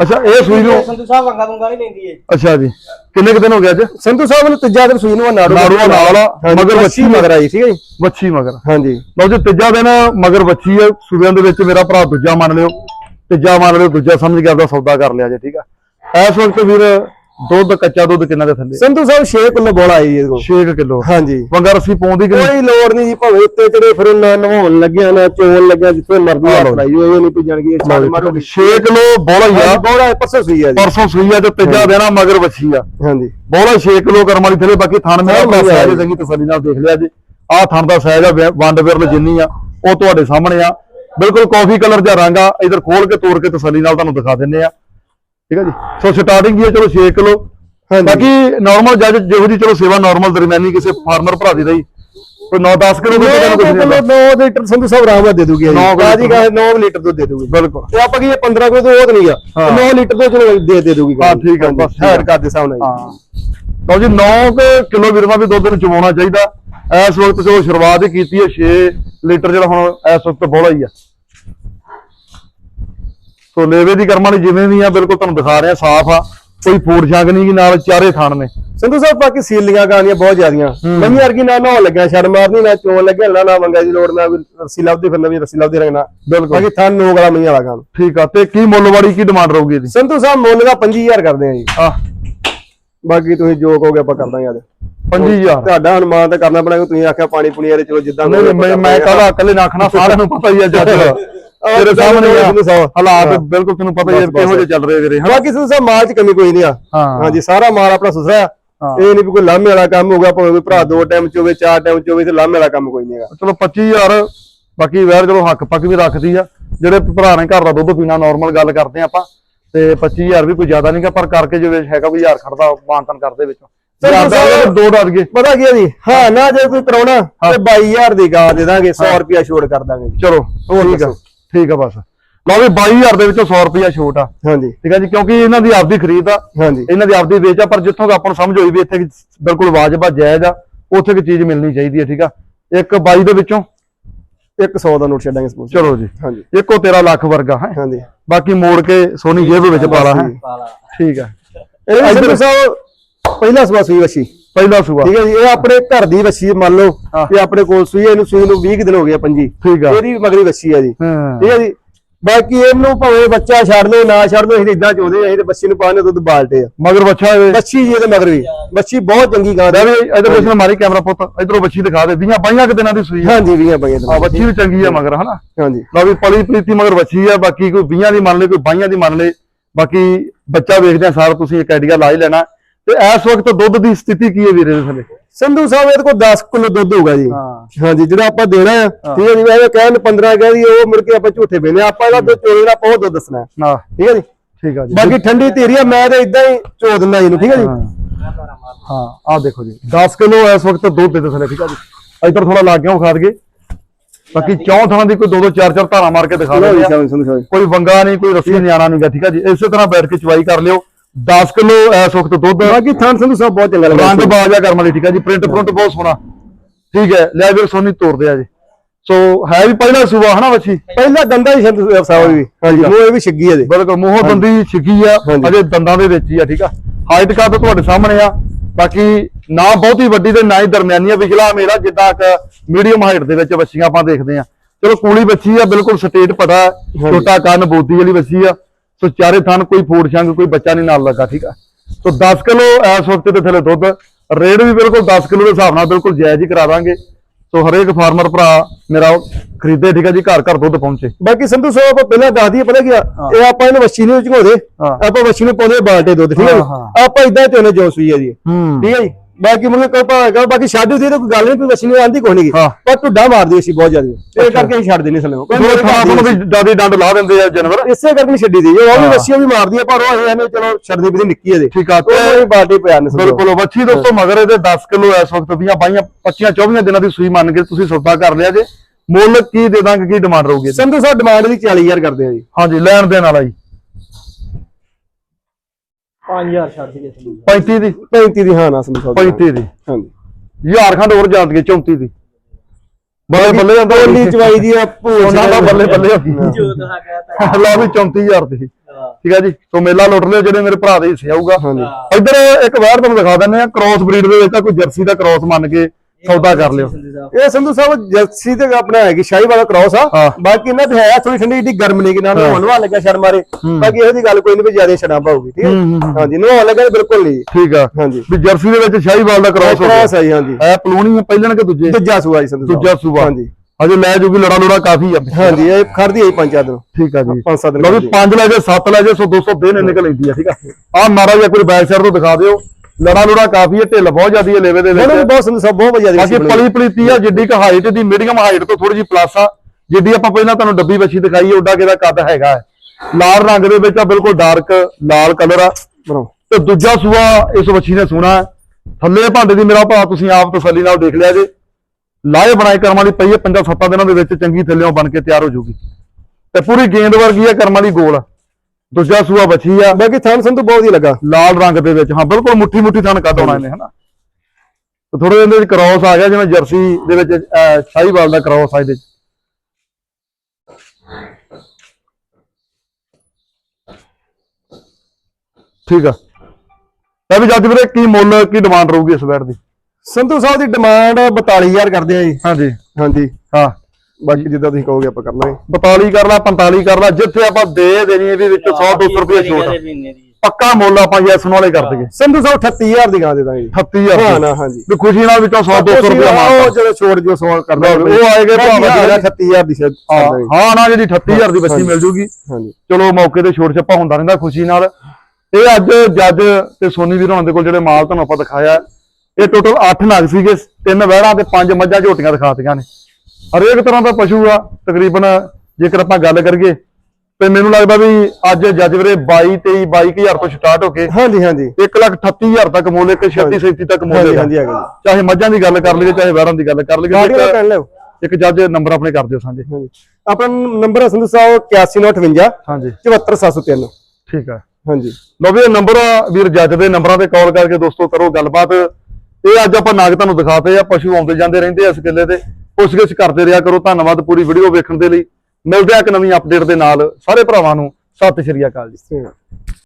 ਅੱਛਾ ਇਹ ਸੂਈ ਨੂੰ
ਸੰਧੂ ਸਾਹਿਬ ਵੰਗਾ ਵੰਗਾ ਨਹੀਂ ਲੈਂਦੀ ਏ
ਅੱਛਾ ਜੀ। ਕਿੰਨੇ ਕੁ ਦਿਨ ਹੋ ਗਏ ਅੱਜ?
ਸੰਧੂ ਸਾਹਿਬ ਨੂੰ ਤੀਜਾ ਦਿਨ ਸੂਈ ਨੂੰ ਨਾੜੂ
ਨਾਲ। ਆ, ਮਗਰ
ਵੱਛੀ ਮਗਰ ਆਈ ਠੀਕ ਹੈ ਜੀ?
ਵੱਛੀ ਮਗਰ।
ਹਾਂਜੀ।
ਲਓ ਜੀ ਤੀਜਾ ਦਿਨ ਮਗਰ ਵੱਛੀ ਆ। ਸੂਬਿਆਂ ਦੇ ਵਿੱਚ ਮੇਰਾ ਭਰਾ ਦੂਜਾ ਮੰਨ ਲਿਓ। ਤੀਜਾ ਮੰਨ ਲਿਓ ਦੂਜਾ ਸਮਝ ਕੇ ਆਪਦਾ ਸੌਦਾ ਕਰ ਲਿਆ ਜੇ ਠੀਕ ਆ। ਇਸ ਵਕਤ ਵੀਰ ਦੁੱਧ ਕੱਚਾ ਦੁੱਧ ਕਿੰਨਾ ਦੇ ਥੱਲੇ?
ਸੰਧੂ ਸਾਹਿਬ 6 ਕਿਲੋ ਬੋਲਾ ਆਈ ਇਹਦੇ ਕੋਲ।
6 ਕਿਲੋ।
ਹਾਂਜੀ।
ਵੰਗਾ ਰੱਸੀ ਪਾਉਂਦੀ ਕਿ
ਕੋਈ ਲੋੜ ਨਹੀਂ ਜੀ ਭਾਵੇਂ ਉੱਤੇ ਚੜੇ ਫਿਰ ਨਾ ਨਵਾਉਣ ਲੱਗਿਆ ਨਾ ਚੋਣ ਲੱਗਿਆ ਜਿੱਥੇ ਮਰਦੀ ਆ। ਫੜਾਈ ਉਹ ਨਹੀਂ ਭਿਜਣ ਗਈ ਛਾਲ ਮਾਰੋ
6 ਕਿਲੋ ਬੋਲਾ ਹੀ ਆ।
ਬੋੜਾ ਪਰਸੋਂ ਸੂਈ ਆ ਜੀ।
ਪਰਸੋਂ ਸੂਈ ਆ ਤੇ ਤੀਜਾ ਆ ਮਗਰ ਵੱਛੀ ਆ।
ਹਾਂਜੀ।
ਬੋਲਾ 6 ਕਿਲੋ ਕਰਮ ਵਾਲੀ ਥੱਲੇ ਬਾਕੀ ਥਣ ਮੇਰਾ
ਵਧੀਆ
ਸਾਇਜ਼
ਜੀ।
ਚੰਗੀ ਤਸੱਲੀ ਨਾਲ ਦੇਖ ਲਿਆ ਜੀ। ਆਹ ਥਣ ਦਾ ਸਾਇਜ਼ ਆ ਵੰਡ ਵਿਰਲ ਜਿੰਨੀ ਆ ਉਹ ਤੁਹਾਡੇ ਸਾਹਮਣੇ ਆ। ਬਿਲਕੁਲ ਕਾਫੀ ਕਲਰ ਦਾ ਰੰਗ ਆ ਇਧਰ ਖੋਲ ਕੇ ਤੋੜ ਕੇ ਤਸੱਲੀ ਨਾਲ ਤੁਹਾਨੂੰ ਦਿਖਾ ਦਿੰਨੇ ਆ। ਠੀਕ ਆ ਜੀ? ਸੋ ਸਟਾਰਟਿੰਗ ਹੀ ਹੈ ਚਲੋ 6 ਕਿਲੋ।
ਹਾਂਜੀ।
ਬਾਕੀ ਨਾਰਮਲ ਜੱਜ ਜਿਹੋ ਜੀ ਚਲੋ ਸੇਵਾ ਨਾਰਮਲ ਦਰਮਿਆਨੀ ਕਿਸੇ ਫਾਰਮਰ ਭਰਾ ਦੀ ਰਹੀ। ਕੋਈ 9-10 ਕਿਲੋ ਦੁੱਧ ਦਾ ਕੁਝ ਨਹੀਂ ਹੁੰਦਾ।
9 ਲੀਟਰ ਸੰਧੂ ਸਾਹਿਬ ਆਰਾਮ ਨਾਲ ਦੇ ਦੂਗੀ ਜੀ ਬਾਜੀ ਕਹੇ 9 ਲੀਟਰ ਦੁੱਧ ਦੇ ਦੂਗੀ।
ਬਿਲਕੁਲ।
ਤੇ ਆਪਾਂ ਕੀ 15 ਕਿਲੋ ਤੋਂ ਉਹ ਨਹੀਂ ਆ।
ਹਾਂ।
9 ਲੀਟਰ ਤੋਂ ਚਲੋ ਦੇ ਦੇ ਦੂਗੀ।
ਹਾਂ, ਠੀਕ ਆ, ਬਸ।
ਹੈਰ ਕਰ ਦੇ ਸਾਹਮਣੇ।
ਹਾਂ। ਲਓ ਜੀ 9 ਕਿਲੋ ਵੀਰਮਾ ਵੀ ਦੁੱਧ ਨੂੰ ਚਵਾਉਣਾ ਚਾਹੀਦਾ। ਇਸ ਵਕਤ ਜੋ ਸ਼ੁਰੂਆਤ ਹੀ ਕੀਤੀ ਹੈ 6 ਲੀਟਰ ਜਿਹੜਾ ਹੁਣ ਇਸ ਵਕਤ ਬੋਲਾ ਹੀ ਆ। ਸੋ ਲੇਵੇ ਦੀ ਕਰਮਾਂ ਵਾਲੀ ਜਿਵੇਂ ਵੀ ਆ ਬਿਲਕੁਲ ਤੁਹਾਨੂੰ ਦਿਖਾ ਰਿਹਾ ਸਾਫ਼ ਆ। ਕੋਈ ਫੂਡ ਛੰਗ ਨਹੀਂ ਗੀ ਨਾਲ ਚਾਰੇ ਥਾਣ ਨੇ।
ਸੰਧੂ ਸਾਹਿਬ ਬਾਕੀ ਸੀਲੀਆਂ ਗਾਣੀਆਂ ਬਹੁਤ ਜ਼ਿਆਦੀਆਂ। ਮੰਮੀ ਵਰਗੀ ਨਾ ਨਹਾਉਣ ਲੱਗਿਆ ਛੜ ਮਾਰਨੀ ਨਾ ਚੋਣ ਲੱਗਿਆ ਨਾ ਨਾ ਮੰਗਾ ਦੀ ਲੋੜ ਨਾ ਰੱਸੀ ਲੱਭਦੀ ਫਿਰ ਨਵੀਂ ਰੱਸੀ ਲੱਭਦੀ ਰਹਿਣਾ।
ਬਿਲਕੁਲ।
ਬਾਕੀ ਥਾਂ ਨੋਗ ਵਾਲਾ ਮਈਆਂ ਵਾਲਾ ਕੰਮ।
ਠੀਕ ਆ ਤੇ ਕੀ ਮੁੱਲ ਵਾਲੀ ਕੀ ਡਿਮਾਂਡ ਰਹੂਗੀ ਇਹਦੀ?
ਸੰਧੂ ਸਾਹਿਬ ਮੁੱਲ ਦਾ 25000 ਕਰਦੇ ਆ ਜੀ।
ਆ
ਬਾਕੀ ਤੁਸੀਂ ਜੋ ਕਹੋਗੇ ਆਪਾਂ ਕਰ ਦਾਂਗੇ ਅੱਜ।
25000
ਤੁਹਾਡਾ ਅਨੁਮਾਨ ਤਾਂ ਕਰਨਾ ਪੈਣਾ ਤੁਸੀਂ ਆਖਿਆ ਪਾਣੀ ਪੁਣੀ ਵਾਲੇ ਚਲੋ ਜਿੱਦਾਂ
ਨਹੀਂ ਮੈਂ ਮੈਂ ਕਹਦਾ ਇਕੱਲੇ ਨਾ ਆਖਣਾ <laughs> ਸਾਰਿਆਂ ਨੂੰ ਪਤਾ ਹੀ ਆ ਜੱਜ ਤੇਰੇ ਸਾਹਮਣੇ ਆ। ਹਾਲਾਤ ਬਿਲਕੁਲ ਤੈਨੂੰ ਪਤਾ ਹੀ। ਕਿਹੋ ਜਿਹੇ ਚੱਲ ਰਹੇ ਵੀਰੇ?
ਬਾਕੀ ਸਾਹਿਬ ਮਾਲ 'ਚ ਕਮੀ ਕੋਈ ਨਹੀਂ ਆ। ਹਾਂਜੀ ਸਾਰਾ ਮਾਲ ਆਪਣਾ ਸੁਸਰਾ। ਇਹ ਨਹੀਂ ਵੀ ਕੋਈ ਲਾਮੇ ਵਾਲਾ ਕੰਮ ਹੋਊਗਾ ਭਾਵੇਂ ਕੋਈ ਭਰਾ ਦੋ ਟਾਈਮ ਚ ਹੋਵੇ ਚਾਰ ਟਾਈਮ ਚ ਹੋਵੇ ਤੇ ਲਾਮੇ ਵਾਲਾ ਕੰਮ ਕੋਈ ਨਹੀਂ ਹੈਗਾ।
ਚਲੋ 25000 ਬਾਕੀ ਵੈਰ ਚਲੋ ਹੱਕ ਪੱਕ ਵੀ ਰੱਖਦੀ ਆ। ਜਿਹੜੇ ਭਰਾ ਨੇ ਘਰ ਦਾ ਦੁੱਧ ਪੀਣਾ ਨਾਰਮਲ ਗੱਲ ਕਰਦੇ ਆਪਾਂ ਤੇ 25000 ਵੀ ਕੋਈ ਜ਼ਿਆਦਾ ਨਹੀਂਗਾ ਪਰ ਕਰਕੇ ਜਿਵੇਂ ਹੈਗਾ ਕੋਈ ਹਜ਼ਾਰ ਖੜਦਾ ਮਾਨਤਨ ਕਰਦੇ ਵਿੱਚੋਂ।
ਸਰ।
ਦੋ ਡਰ ਗਏ।
ਪਤਾ ਕੀ ਹੈ ਜੀ? ਹਾਂ ਨਾ ਜੇ ਕੋਈ ਕਰਾਉਣਾ ਤੇ 22000 ਦੀ ਗਾ ਦੇ ਦਾਂਗੇ 100 ਰੁਪਿਆ ਛੋੜ ਕਰ ਦਾਂਗੇ।
ਚਲੋ
ਹੋਰ
ਠੀਕ ਆ। ਠੀਕ ਆ ਬਸ। ਲਓ ਵੀ 22000 ਦੇ ਵਿੱਚੋਂ 100 ਰੁਪਿਆ ਛੋਟ ਆ।
ਹਾਂਜੀ।
ਠੀਕ ਆ ਜੀ ਕਿਉਂਕਿ ਇਹਨਾਂ ਦੀ ਆਪਦੀ ਖਰੀਦ ਆ।
ਹਾਂਜੀ।
ਇਹਨਾਂ ਦੀ ਆਪਦੀ ਵੇਚ ਆ ਪਰ ਜਿੱਥੋਂ ਕੁ ਆਪਾਂ ਨੂੰ ਸਮਝ ਹੋਈ ਵੀ ਇੱਥੇ ਬਿਲਕੁਲ ਵਾਜਬ ਆ ਜਾਇਜ਼ ਆ ਉੱਥੇ ਕੀ ਚੀਜ਼ ਮਿਲਣੀ ਚਾਹੀਦੀ ਹੈ ਠੀਕ ਆ। ਇੱਕ 22 ਦੇ ਵਿੱਚੋਂ?
ਇੱਕ 100 ਦਾ ਨੋਟ ਛੱਡਾਂਗੇ ਸਪੋਜ਼
ਚਲੋ ਜੀ।
ਹਾਂਜੀ।
ਇੱਕੋ ਤੇਰਾ ਲੱਖ ਵਰਗਾ ਹੈ?
ਹਾਂਜੀ।
ਬਾਕੀ ਮੋੜ ਕੇ ਸੋਨੀ ਜੇਬ ਵਿੱਚ ਪਾ ਲਾ ਹੈ? ਠੀਕ ਹੈ
ਇਹ ਵੀ ਸੰਧੂ ਸਾਹਿਬ ਪਹਿਲਾ ਸਵਾ ਸੂਈ ਵੱਛੀ।
ਪਹਿਲਾ ਸੂਆ।
ਠੀਕ ਹੈ ਜੀ ਇਹ ਆਪਣੇ ਘਰ ਦੀ ਵੱਛੀ ਮੰਨ ਲਓ
ਹਾਂ।
ਕਿ ਆਪਣੇ ਕੋਲ ਸੂਈ ਹੈ, ਇਹਨੂੰ ਸੂਈ ਨੂੰ 20 ਕੁ ਦਿਨ ਹੋ ਗਏ ਆ ਪੰਜੀ।
ਠੀਕ ਆ।
ਇਹਦੀ ਮਗਰੀ ਵੱਛੀ ਹੈ ਜੀ।
ਹਾਂ।
ਠੀਕ ਹੈ ਜੀ ਬਾਕੀ ਇਹਨੂੰ ਭਾਵੇਂ ਬੱਚਾ ਛੱਡ ਲਓ ਨਾ ਛੱਡ ਲਓ ਅਸੀਂ ਇਦਾਂ ਚਾਹੁੰਦੇ ਆ ਅਸੀਂ ਤੇ ਬੱਚੀ ਨੂੰ ਪਾਣੇ ਦੁੱਧ ਬਾਲਟੇ ਆ।
ਮਗਰ ਬੱਚਾ ਇਹ।
ਬੱਚੀ ਜੀ ਇਹਦੇ ਮਗਰ ਵੀ। ਬੱਚੀ ਬਹੁਤ ਚੰਗੀ ਗਾਂ
ਲੈ
ਦੀ
ਵੀ ਇਧਰ ਪਿਛਲੇ ਮਾਰੀ ਕੈਮਰਾ ਪੁੱਤ ਇਧਰੋਂ ਬੱਚੀ ਦਿਖਾ ਦੇ 20 22 ਕਿ ਦਿਨਾਂ ਦੀ ਸੂਈ ਆ।
ਹਾਂਜੀ ਵੀਆਂ ਪਈਆਂ
ਆ ਬੱਚੀ ਵੀ ਚੰਗੀ ਆ ਮਗਰ ਹਨਾ?
ਹਾਂਜੀ।
ਲਓ ਵੀ ਪਲੀ ਪ੍ਰੀਤੀ ਮਗਰ ਬੱਚੀ ਆ ਬਾਕੀ ਕੋਈ 20 ਦੀ ਮੰਨ ਲੈ ਕੋਈ 22 ਦੀ ਮੰਨ ਲੈ ਬਾਕੀ ਬੱਚਾ ਵੇਖਦੇ ਆ ਸਾਰ ਤੁਸੀਂ ਇੱਕ ਆਈਡੀਆ ਲਾ ਹੀ ਲੈਣਾ। ਤੇ ਇਸ ਵਕਤ ਦੁੱਧ ਦੀ ਸਥਿਤੀ ਕੀ ਹੈ ਵੀਰੇ ਦੇ ਥੱਲੇ
ਸੰਧੂ ਸਾਹਿਬ ਇਹਦੇ ਕੋਲ 10 ਕਿਲੋ ਦੁੱਧ ਹੋਊਗਾ ਜੀ।
ਹਾਂ।
ਹਾਂਜੀ ਜਿਹੜਾ ਆਪਾਂ ਦੇਣਾ ਆ ਠੀਕ ਹੈ ਜੀ ਵੈਸੇ ਕਹਿਣ 15 ਕਹਿੰਦੀ ਉਹ ਮੁੜ ਕੇ ਆਪਾਂ ਝੂਠੇ ਬੇਨੇ ਆਪਾਂ ਇਹਦਾ ਦੁੱਧ ਚੋਲੇ ਦਾ ਬਹੁਤ ਦੁੱਧ ਦੱਸਣਾ ਹੈ। ਠੀਕ ਹੈ ਜੀ?
ਠੀਕ ਆ ਜੀ।
ਬਾਕੀ ਠੰਡੀ ਧੀਰੀ ਆ ਮੈਂ ਤੇ ਇਦਾਂ ਹੀ ਚੋ ਦਿੰਦਾ ਇਹਨੂੰ ਠੀਕ ਹੈ ਜੀ?
ਹਾਂ। ਆ ਦੇਖੋ ਜੀ 10 ਕਿਲੋ ਇਸ ਵਕਤ ਦੁੱਧ ਦੇ ਥੱਲੇ ਠੀਕ ਆ ਜੀ। ਇੱਧਰ ਥੋੜਾ ਲੱਗ ਗਿਆ ਖਾ ਦਗੇ ਬਾਕੀ ਚੌਂ ਥਾਂ ਦੀ ਕੋਈ ਦੋ ਦੋ ਚਾਰ ਚਾਰ ਧਾਰਾਂ ਮਾਰ ਕੇ ਦਿਖਾ
ਸਾਹਿਬ
ਕੋਈ ਵੰਗਾ ਨਹੀਂ ਕੋਈ ਰੱਸੀ ਨਿਆਣਾ ਨਹੀਂਗਾ ਠੀਕ ਆ ਜੀ। ਇਸੇ ਤਰ੍ਹਾਂ ਬੈਠ ਕੇ ਚਵਾਈ ਕਰ ਲਿਓ। 10 ਕਿਲੋ ਵਕਤ ਦੁੱਧ।
ਬਾਕੀ ਥਾਨ ਸੰਧੂ ਸਾਹਿਬ ਬਹੁਤ ਚੰਗਾ ਲੱਗਾ
ਰੰਗ ਬਾਜਾ ਕਰਮ ਵਾਲੀ ਠੀਕ ਆ ਜੀ। ਪ੍ਰਿੰਟ ਪ੍ਰਿੰਟ ਬਹੁਤ ਸੋਹਣਾ। ਠੀਕ ਹੈ ਲੈ ਵੀਰ ਸੋਨੀ ਤੋਰਦੇ ਆ ਜੀ। ਸੋ ਹੈ ਵੀ ਪਹਿਲਾ ਸੂਆ ਹਨਾ ਬੱਚੀ
ਪਹਿਲਾ ਦੰਦਾ ਹੀ ਸੰਧੂ ਸਾਹਿਬ ਵੀ। ਹਾਂਜੀ। ਉਹ ਇਹ ਵੀ ਛਿੱਗੀ ਹੈ ਜੀ।
ਬਿਲਕੁਲ ਮੂੰਹੋਂ ਦੰਦੀ ਛਿੱਕੀ ਆ। ਅਜੇ ਦੰਦਾਂ ਦੇ ਵਿੱਚ ਹੀ ਆ ਠੀਕ ਆ। ਹਾਈਟ ਕਾ ਤੁਹਾਡੇ ਸਾਹਮਣੇ ਆ। ਬਾਕੀ ਨਾ ਬਹੁਤੀ ਵੱਡੀ ਤੇ ਨਾ ਹੀ ਦਰਮਿਆਨੀ ਆ। ਵਿਚਲਾ ਮੇਰਾ ਜਿੱਦਾਂ ਇੱਕ ਮੀਡੀਅਮ ਹਾਈਟ ਦੇ ਵਿੱਚ ਬੱਚੀਆਂ ਆਪਾਂ ਦੇਖਦੇ ਆ। ਚਲੋ ਕੂਲੀ ਬੱਚੀ ਆ ਬਿਲਕੁਲ ਸਟੇਟ ਹੈ, ਛੋਟਾ ਕੰਨ ਬੋਦੀ ਵਾਲੀ ਬੱਚੀ ਆ। ਸੋ ਚਾਰੇ ਥਣ ਕੋਈ ਫੂਡ ਛੰਗ ਕੋਈ ਬੱਚਾ ਨਹੀਂ ਨਾਲ ਲੱਗਾ ਠੀਕ ਆ? ਸੋ 10 ਕਿਲੋ ਇਸ ਵਕਤ ਦੇ ਥੱਲੇ ਦੁੱਧ ਰੇਟ ਵੀ ਬਿਲਕੁਲ 10 ਕਿਲੋ ਦੇ ਹਿਸਾਬ ਨਾਲ ਬਿਲਕੁਲ ਜਾਇਜ਼ ਹੀ ਕਰਾ ਦਾਂਗੇ। ਸੋ ਹਰੇਕ ਫਾਰਮਰ ਭਰਾ ਮੇਰਾ ਖਰੀਦੇ ਠੀਕ ਆ ਜੀ ਘਰ ਘਰ ਦੁੱਧ ਪਹੁੰਚੇ।
ਬਾਕੀ ਸੰਧੂ ਸਾਹਿਬ ਆਪਾਂ ਪਹਿਲਾਂ ਦੱਸ ਦਈਏ ਪਤਾ ਕੀ ਆ? ਇਹ ਆਪਾਂ ਇਹਨੂੰ ਵੱਛੀ ਨੂੰ ਝਗੋਦੇ।
ਹਾਂ।
ਆਪਾਂ ਵੱਛੀ ਨੂੰ ਪਾਉਂਦੇ ਬਾਲਟੇ ਦੁੱਧ ਠੀਕ ਹੈ
ਹਾਂ।
ਆਪਾਂ ਇਦਾਂ ਚੋਨੇ ਜੋ ਸੂਈ ਹੈ ਜੀ। ਠੀਕ ਹੈ ਜੀ? ਬਾਕੀ ਮੁੰਡੇ ਕੋਈ ਭਾਵੇਂ ਬਾਕੀ ਛੱਡ ਦੀ ਤਾਂ ਕੋਈ ਗੱਲ ਨਹੀਂ ਕੋਈ ਵੱਛੀ ਨੂੰ ਆਂਦੀ ਕੋਈ ਨਹੀਂ। ਪਰ ਢੁੱਡਾ ਮਾਰਦੀ ਸੀ ਬਹੁਤ ਜ਼ਿਆਦਾ। ਇਹ ਕਰਕੇ ਅਸੀਂ ਛੱਡ ਦੇਣੀ ਸਲੇ
ਤੋਂ ਵੀ ਜ਼ਿਆਦਾ ਡੰਡ ਲਾ ਦਿੰਦੇ ਆ ਜਾਨਵਰ।
ਇਸੇ ਕਰਕੇ ਨਹੀਂ ਛੱਡੀ ਦੀ ਉਹ ਵੀ
ਹਾਂ।
ਵੱਛੀਆਂ ਵੀ ਮਾਰਦੀ ਆ ਪਰ ਉਹ ਐਵੇਂ ਚਲੋ ਛੱਡਦੀ ਵੀ ਨਿੱਕੀ ਜੀ।
ਠੀਕ ਆ ਤੇ
ਉਹ ਵੀ ਬਾਲਟੇ ਪਿਆ ਨੇ ਸੰਧੂ।
ਬਿਲਕੁਲ ਵੱਛੀ ਦੋਸਤੋ ਮਗਰ ਇਹਦੇ 10 ਕਿਲੋ ਇਸ ਵਕਤ ਦੀਆਂ ਬਾਈਆਂ 25 24 ਦਿਨਾਂ ਦੀ ਸੂਈ ਮੰਨ ਕੇ ਤੁਸੀਂ ਸੌਦਾ ਕਰ ਲਿਆ ਜੇ। ਮੁੱਲ ਕੀ ਦੇ ਦਾਂਗੇ ਕੀ ਡਿਮਾਂਡ ਰਹੂਗੀ ਇਹਦੀ?
ਸੰਧੂ ਸਾਹਿਬ ਡਿਮਾਂਡ ਦੀ 40000 ਕਰਦੇ ਆ ਜੀ।
ਹਾਂਜੀ ਲੈਣ ਦੇਣ ਵਾਲਾ ਜੀ।
5000 ਛੱਡ ਦਈਏ ਸੰਧੂ
35 ਦੀ।
35 ਦੀ ਹਾਂ ਨਾ ਸੰਧੂ ਸਾਹਿਬ
35 ਦੀ।
ਹਾਂਜੀ।
ਹਜ਼ਾਰ ਖੰਡ ਹੋਰ ਜਾਂਦੀ 34 ਦੀ। ਬੱਲੇ ਬੱਲੇ ਜਾਂਦਾ
ਬੋਲੀ ਚਵਾਈ ਦੀ ਆ ਭੂਰ
ਉਹਨਾਂ ਦਾ ਬੱਲੇ ਬੱਲੇ ਹੋ ਗਈ
ਜੋ ਤੁਸੀਂ ਕਹਤਾ
ਲਾ ਵੀ 34000 ਦੀ। ਠੀਕ ਹੈ ਜੀ? ਸੋ ਮੇਲਾ ਲੁੱਟ ਲਿਓ ਜਿਹੜੇ ਮੇਰੇ ਭਰਾ ਦੇ ਹਿੱਸੇ ਆਊਗਾ।
ਹਾਂਜੀ।
ਇੱਧਰ ਇੱਕ ਵਾਰ ਤੁਹਾਨੂੰ ਦਿਖਾ ਦਿੰਦੇ ਆ ਕ੍ਰਾਸ ਬਰੀਡ ਦੇ ਵਿੱਚ ਤਾਂ ਕੋਈ ਜਰਸੀ ਦਾ ਕ੍ਰਾਸ ਮੰਨ ਕੇ ਸੌਦਾ ਕਰ ਲਿਓ।
ਇਹ ਸੰਧੂ ਸਾਹਿਬ ਜਰਸੀ ਤੇ ਆਪਣਾ ਹੈਗੀ ਸ਼ਾਹੀ ਵਾਲਾ ਕ੍ਰਾਸ ਆ। ਬਾਕੀ ਇਹਨਾਂ ਤੇ ਹੈ ਥੋੜੀ ਠੰਡੀ ਏਡੀ ਗਰਮ ਨਹੀਂ ਕਿ ਨਾਲ ਨਹਾਉਣ ਵਾਲਾ ਲੱਗਾ ਛੜ ਮਾਰੇ ਬਾਕੀ ਇਹੋ ਜੀ ਗੱਲ ਕੋਈ ਨਹੀਂ ਵੀ ਜ਼ਿਆਦਾ ਛੜਾ ਪਾਉਗੀ ਠੀਕ ਹੈ। ਹਾਂਜੀ ਨਹਾਉਣ ਲੱਗਾ ਬਿਲਕੁਲ ਨਹੀਂ
ਠੀਕ ਆ।
ਹਾਂਜੀ।
ਵੀ ਜਰਸੀ ਦੇ ਵਿੱਚ ਸ਼ਾਹੀਵਾਲ ਦਾ ਕ੍ਰਾਸ ਹੋ ਗਿਆ।
ਕ੍ਰਾਸ ਹੈ ਜੀ, ਹਾਂਜੀ।
ਹੈ ਪਲੂਣੀ ਹੈ ਪਹਿਲਣ ਕੇ ਦੂਜੇ?
ਦੂਜਾ ਸੂਆ ਜੀ ਸੰਧੂ
ਦੂਜਾ ਸੂਬਾ
ਹਾਂਜੀ।
ਹਜੇ ਲੈ ਜੂਗੀ ਲੜਾ ਲੋੜਾ ਕਾਫੀ ਆ
ਹਾਂਜੀ ਇਹ ਖੜਦੀ ਹੈ ਪੰਜ ਚਾਰ ਦਿਨ।
ਠੀਕ ਆ ਜੀ।
ਪੰਜ ਸੱਤ ਦਿਨ
ਲਓ ਵੀ। ਪੰਜ ਲੈ ਜੇ ਸੱਤ ਲੈ ਜੇ ਸੋ 200 ਦਿਨ ਨਿਕਲ ਆਉਂਦੀ ਆ ਠੀਕ ਆ। ਆ ਮਾਰਾ ਜਿਹਾ ਕੋਈ ਬੈਕ ਸਾਈਡ ਤੋਂ ਦਿਖਾ ਦਿਓ। ਲੜਾ ਲੋੜਾ ਕਾਫੀ ਹੈ ਢਿੱਲ ਬਹੁਤ ਜ਼ਿਆਦੀ ਹੈ ਲੇਵੇ ਦੇ ਵਿੱਚ।
ਨੂੰ ਬਹੁਤ ਸੰਧੂ ਸਾਹਿਬ ਬਹੁਤ ਵਧੀਆ
ਬਾਕੀ
ਦੀ
ਪਲੀ ਪਲੀਤੀ ਆ ਜਿੱਡੀ ਕ ਹਾਈਟ ਦੀ ਮੀਡੀਅਮ ਹਾਈਟ ਤੋਂ ਥੋੜੀ ਜੀ ਪਲੱਸ ਆ ਜਿੱਡੀ ਆਪਾਂ ਪਹਿਲਾਂ ਤੁਹਾਨੂੰ ਡੱਬੀ ਵੱਛੀ ਦਿਖਾਈ ਓਡਾ ਕਿਹਦਾ ਕੱਦ ਹੈਗਾ ਲਾਲ ਰੰਗ ਦੇ ਵਿੱਚ ਆ ਬਿਲਕੁਲ ਡਾਰਕ ਲਾਲ ਕਲਰ ਆ। ਤੇ ਦੂਜਾ ਸੂਆ ਇਸ ਵੱਛੀ ਨੇ ਸੋਹਣਾ ਹੈ। ਥੱਲੇ ਭਾਂਡੇ ਦੀ ਮੇਰਾ ਭਾ ਤੁਸੀਂ ਆਪ ਤਸੱਲੀ ਨਾਲ ਦੇਖ ਲਿਆ ਜੇ। ਲਾਏ ਬਣਾਏ ਕਰਮਾਂ ਦੀ ਪਈ ਹੈ ਪੰਜਾਂ ਸੱਤਾਂ ਦਿਨਾਂ ਦੇ ਵਿੱਚ ਚੰਗੀ ਥੱਲਿਓਂ ਬਣ ਕੇ ਤਿਆਰ ਹੋ ਜਾਊਗੀ ਤੇ ਪੂਰੀ ਗੇਂਦ ਵਰਗੀ ਹੈ ਕਰਮਾਂ ਦੀ ਗੋਲ। ਦੂਜਾ ਸੂਆ ਵੱਛੀ ਆ।
ਬਾਕੀ ਥਾਨ ਸੰਧੂ ਬਹੁਤ ਵਧੀਆ ਲੱਗਾ।
ਲਾਲ ਰੰਗ ਦੇ ਵਿੱਚ। ਹਾਂ ਬਿਲਕੁਲ ਮੁੱਠੀ ਮੁੱਠੀ ਥਣ ਕੱਢ ਆਉਣਾ ਇਹਨੇ ਹਨਾ। ਤੇ ਥੋੜੇ ਜਿਹੇ ਵਿੱਚ ਕ੍ਰਾਸ ਆ ਗਿਆ ਜਿਵੇਂ ਜਰਸੀ ਦੇ ਵਿੱਚ ਸ਼ਾਹੀਵਾਲ ਦਾ ਕ੍ਰਾਸ ਆ ਇਹਦੇ ਚ ਠੀਕ ਆ। ਇਹ ਵੀ ਜੱਜ ਵੀਰੇ ਕੀ ਮੁੱਲ ਕੀ ਡਿਮਾਂਡ ਰਹੂਗੀ ਇਸ ਵੈਟ ਦੀ?
ਸੰਧੂ ਸਾਹਿਬ ਦੀ ਡਿਮਾਂਡ 42000 ਕਰਦੇ ਆ ਜੀ।
ਹਾਂਜੀ।
ਹਾਂਜੀ।
ਹਾਂ।
ਬਾਕੀ ਜਿੱਦਾਂ ਤੁਸੀਂ ਕਹੋਗੇ ਆਪਾਂ ਕਰ ਲਾਂਗੇ।
42 ਕਰ ਲਾ 45 ਕਰ ਲਾ ਜਿੱਥੇ ਆਪਾਂ ਦੇ ਦੇਣੀ ਇਹਦੇ ਵਿੱਚ 100 200 ਰੁਪਏ ਛੋਟ ਪੱਕਾ ਮੁੱਲ ਆਪਾਂ ਯੈਸ ਵਾਲੇ ਕਰ ਦਈਏ।
ਸੰਧੂ ਸਾਹਿਬ 38000 ਦੀ ਗਾਂ ਦੇ ਦਾਂਗੇ। ਜੀ
38000
ਹਾਂ ਨਾ ਹਾਂਜੀ।
ਵੀ ਖੁਸ਼ੀ ਨਾਲ ਵਿੱਚੋਂ 100 200 ਰੁਪਏ
ਉਹ
ਮਾਰ
ਜਦੋਂ ਛੋੜ ਜੋ ਸਵਾਲ ਕਰਦਾ
ਉਹ ਆਏਗੇ ਭਾਵੇਂ ਜਿਹੜਾ
38000 ਦੀ ਦਾਂਗੇ।
ਹਾਂ ਨਾ ਜਿਹੜੀ 38000 ਦੀ ਬੱਚੀ ਮਿਲ ਜੂਗੀ।
ਹਾਂਜੀ।
ਚਲੋ ਮੌਕੇ ਤੇ ਛੋੜ ਛੱਪਾ ਹੁੰਦਾ ਰਹਿੰਦਾ ਖੁਸ਼ੀ ਨਾਲ। ਇਹ ਅੱਜ ਜੱਜ ਤੇ ਸੋਨੀ ਵੀਰ ਹੋਣਾ ਦੇ ਕੋਲ ਜਿਹੜੇ ਮਾਲ ਤੁਹਾਨੂੰ ਆਪਾਂ ਦਿਖਾਇਆ ਇਹ ਟੋਟਲ 8 ਨਗ ਸੀਗੇ ਤਿੰਨ ਵਹਿੜਾਂ ਤੇ ਪੰਜ ਮੱਝਾਂ ਝੋਟੀਆਂ ਦਿਖਾਤੀਆਂ ਨੇ। ਹਰੇਕ ਤਰ੍ਹਾਂ ਦਾ ਪਸ਼ੂ ਆ ਤਕਰੀਬਨ ਜੇਕਰ ਆਪਾਂ ਗੱਲ ਕਰੀਏ ਤੇ ਮੈਨੂੰ ਲੱਗਦਾ ਵੀ ਅੱਜ ਜੱਜ ਵੀਰੇ 22 23 22000 ਤੋਂ ਸਟਾਰਟ ਹੋ ਕੇ
ਹਾਂਜੀ ਹਾਂਜੀ।
138000 ਤੱਕ ਮੁੱਲ ਇੱਕ 36 37 ਤੱਕ ਮੁੱਲ
ਹਾਂਜੀ। ਹਾਂਜੀ
ਚਾਹੇ ਮੱਝਾਂ ਦੀ ਗੱਲ ਕਰ ਲਈਏ ਚਾਹੇ ਵਹਿੜਾਂ ਦੀ ਗੱਲ ਕਰ ਲਈਏ ਇੱਕ-
ਪੈਨ ਲਿਓ।
ਇੱਕ ਜੱਜ ਨੰਬਰ ਆਪਣੇ ਕਰ ਦਿਓ ਸਾਂਝੇ।
ਆਪਣਾ ਨੰਬਰ ਹੈ ਸੰਧੂ ਸਾਹਿਬ 8158
ਹਾਂਜੀ।
74703
ਠੀਕ ਆ।
ਹਾਂਜੀ।
ਲਓ ਵੀ ਨੰਬਰ ਵੀਰ ਜੱਜ ਦੇ ਨੰਬਰਾਂ ਤੇ ਕਾਲ ਕਰਕੇ ਦੋਸਤੋ ਕਰੋ ਗੱਲਬਾਤ। ਇਹ ਅੱਜ ਆਪਾਂ ਨਾਗ ਤੁਹਾਨੂੰ ਦਿਖਾਤੇ ਆ ਪਸ਼ੂ ਆਉਂਦੇ ਜਾਂਦੇ ਰਹਿੰਦੇ ਆ ਇਸ ਕਿੱਲੇ ਤੇ। ਪੁੱਛਗਿੱਛ ਕਰਦੇ ਰਿਹਾ ਕਰੋ। ਧੰਨਵਾਦ ਪੂਰੀ ਵੀਡੀਓ ਵੇਖਣ ਦੇ ਲਈ। ਮਿਲਦੇ ਆ ਇੱਕ ਨਵੀਂ ਅਪਡੇਟ ਦੇ ਨਾਲ। ਸਾਰੇ ਭਰਾਵਾਂ ਨੂੰ ਸਤਿ ਸ਼੍ਰੀ ਅਕਾਲ ਜੀ।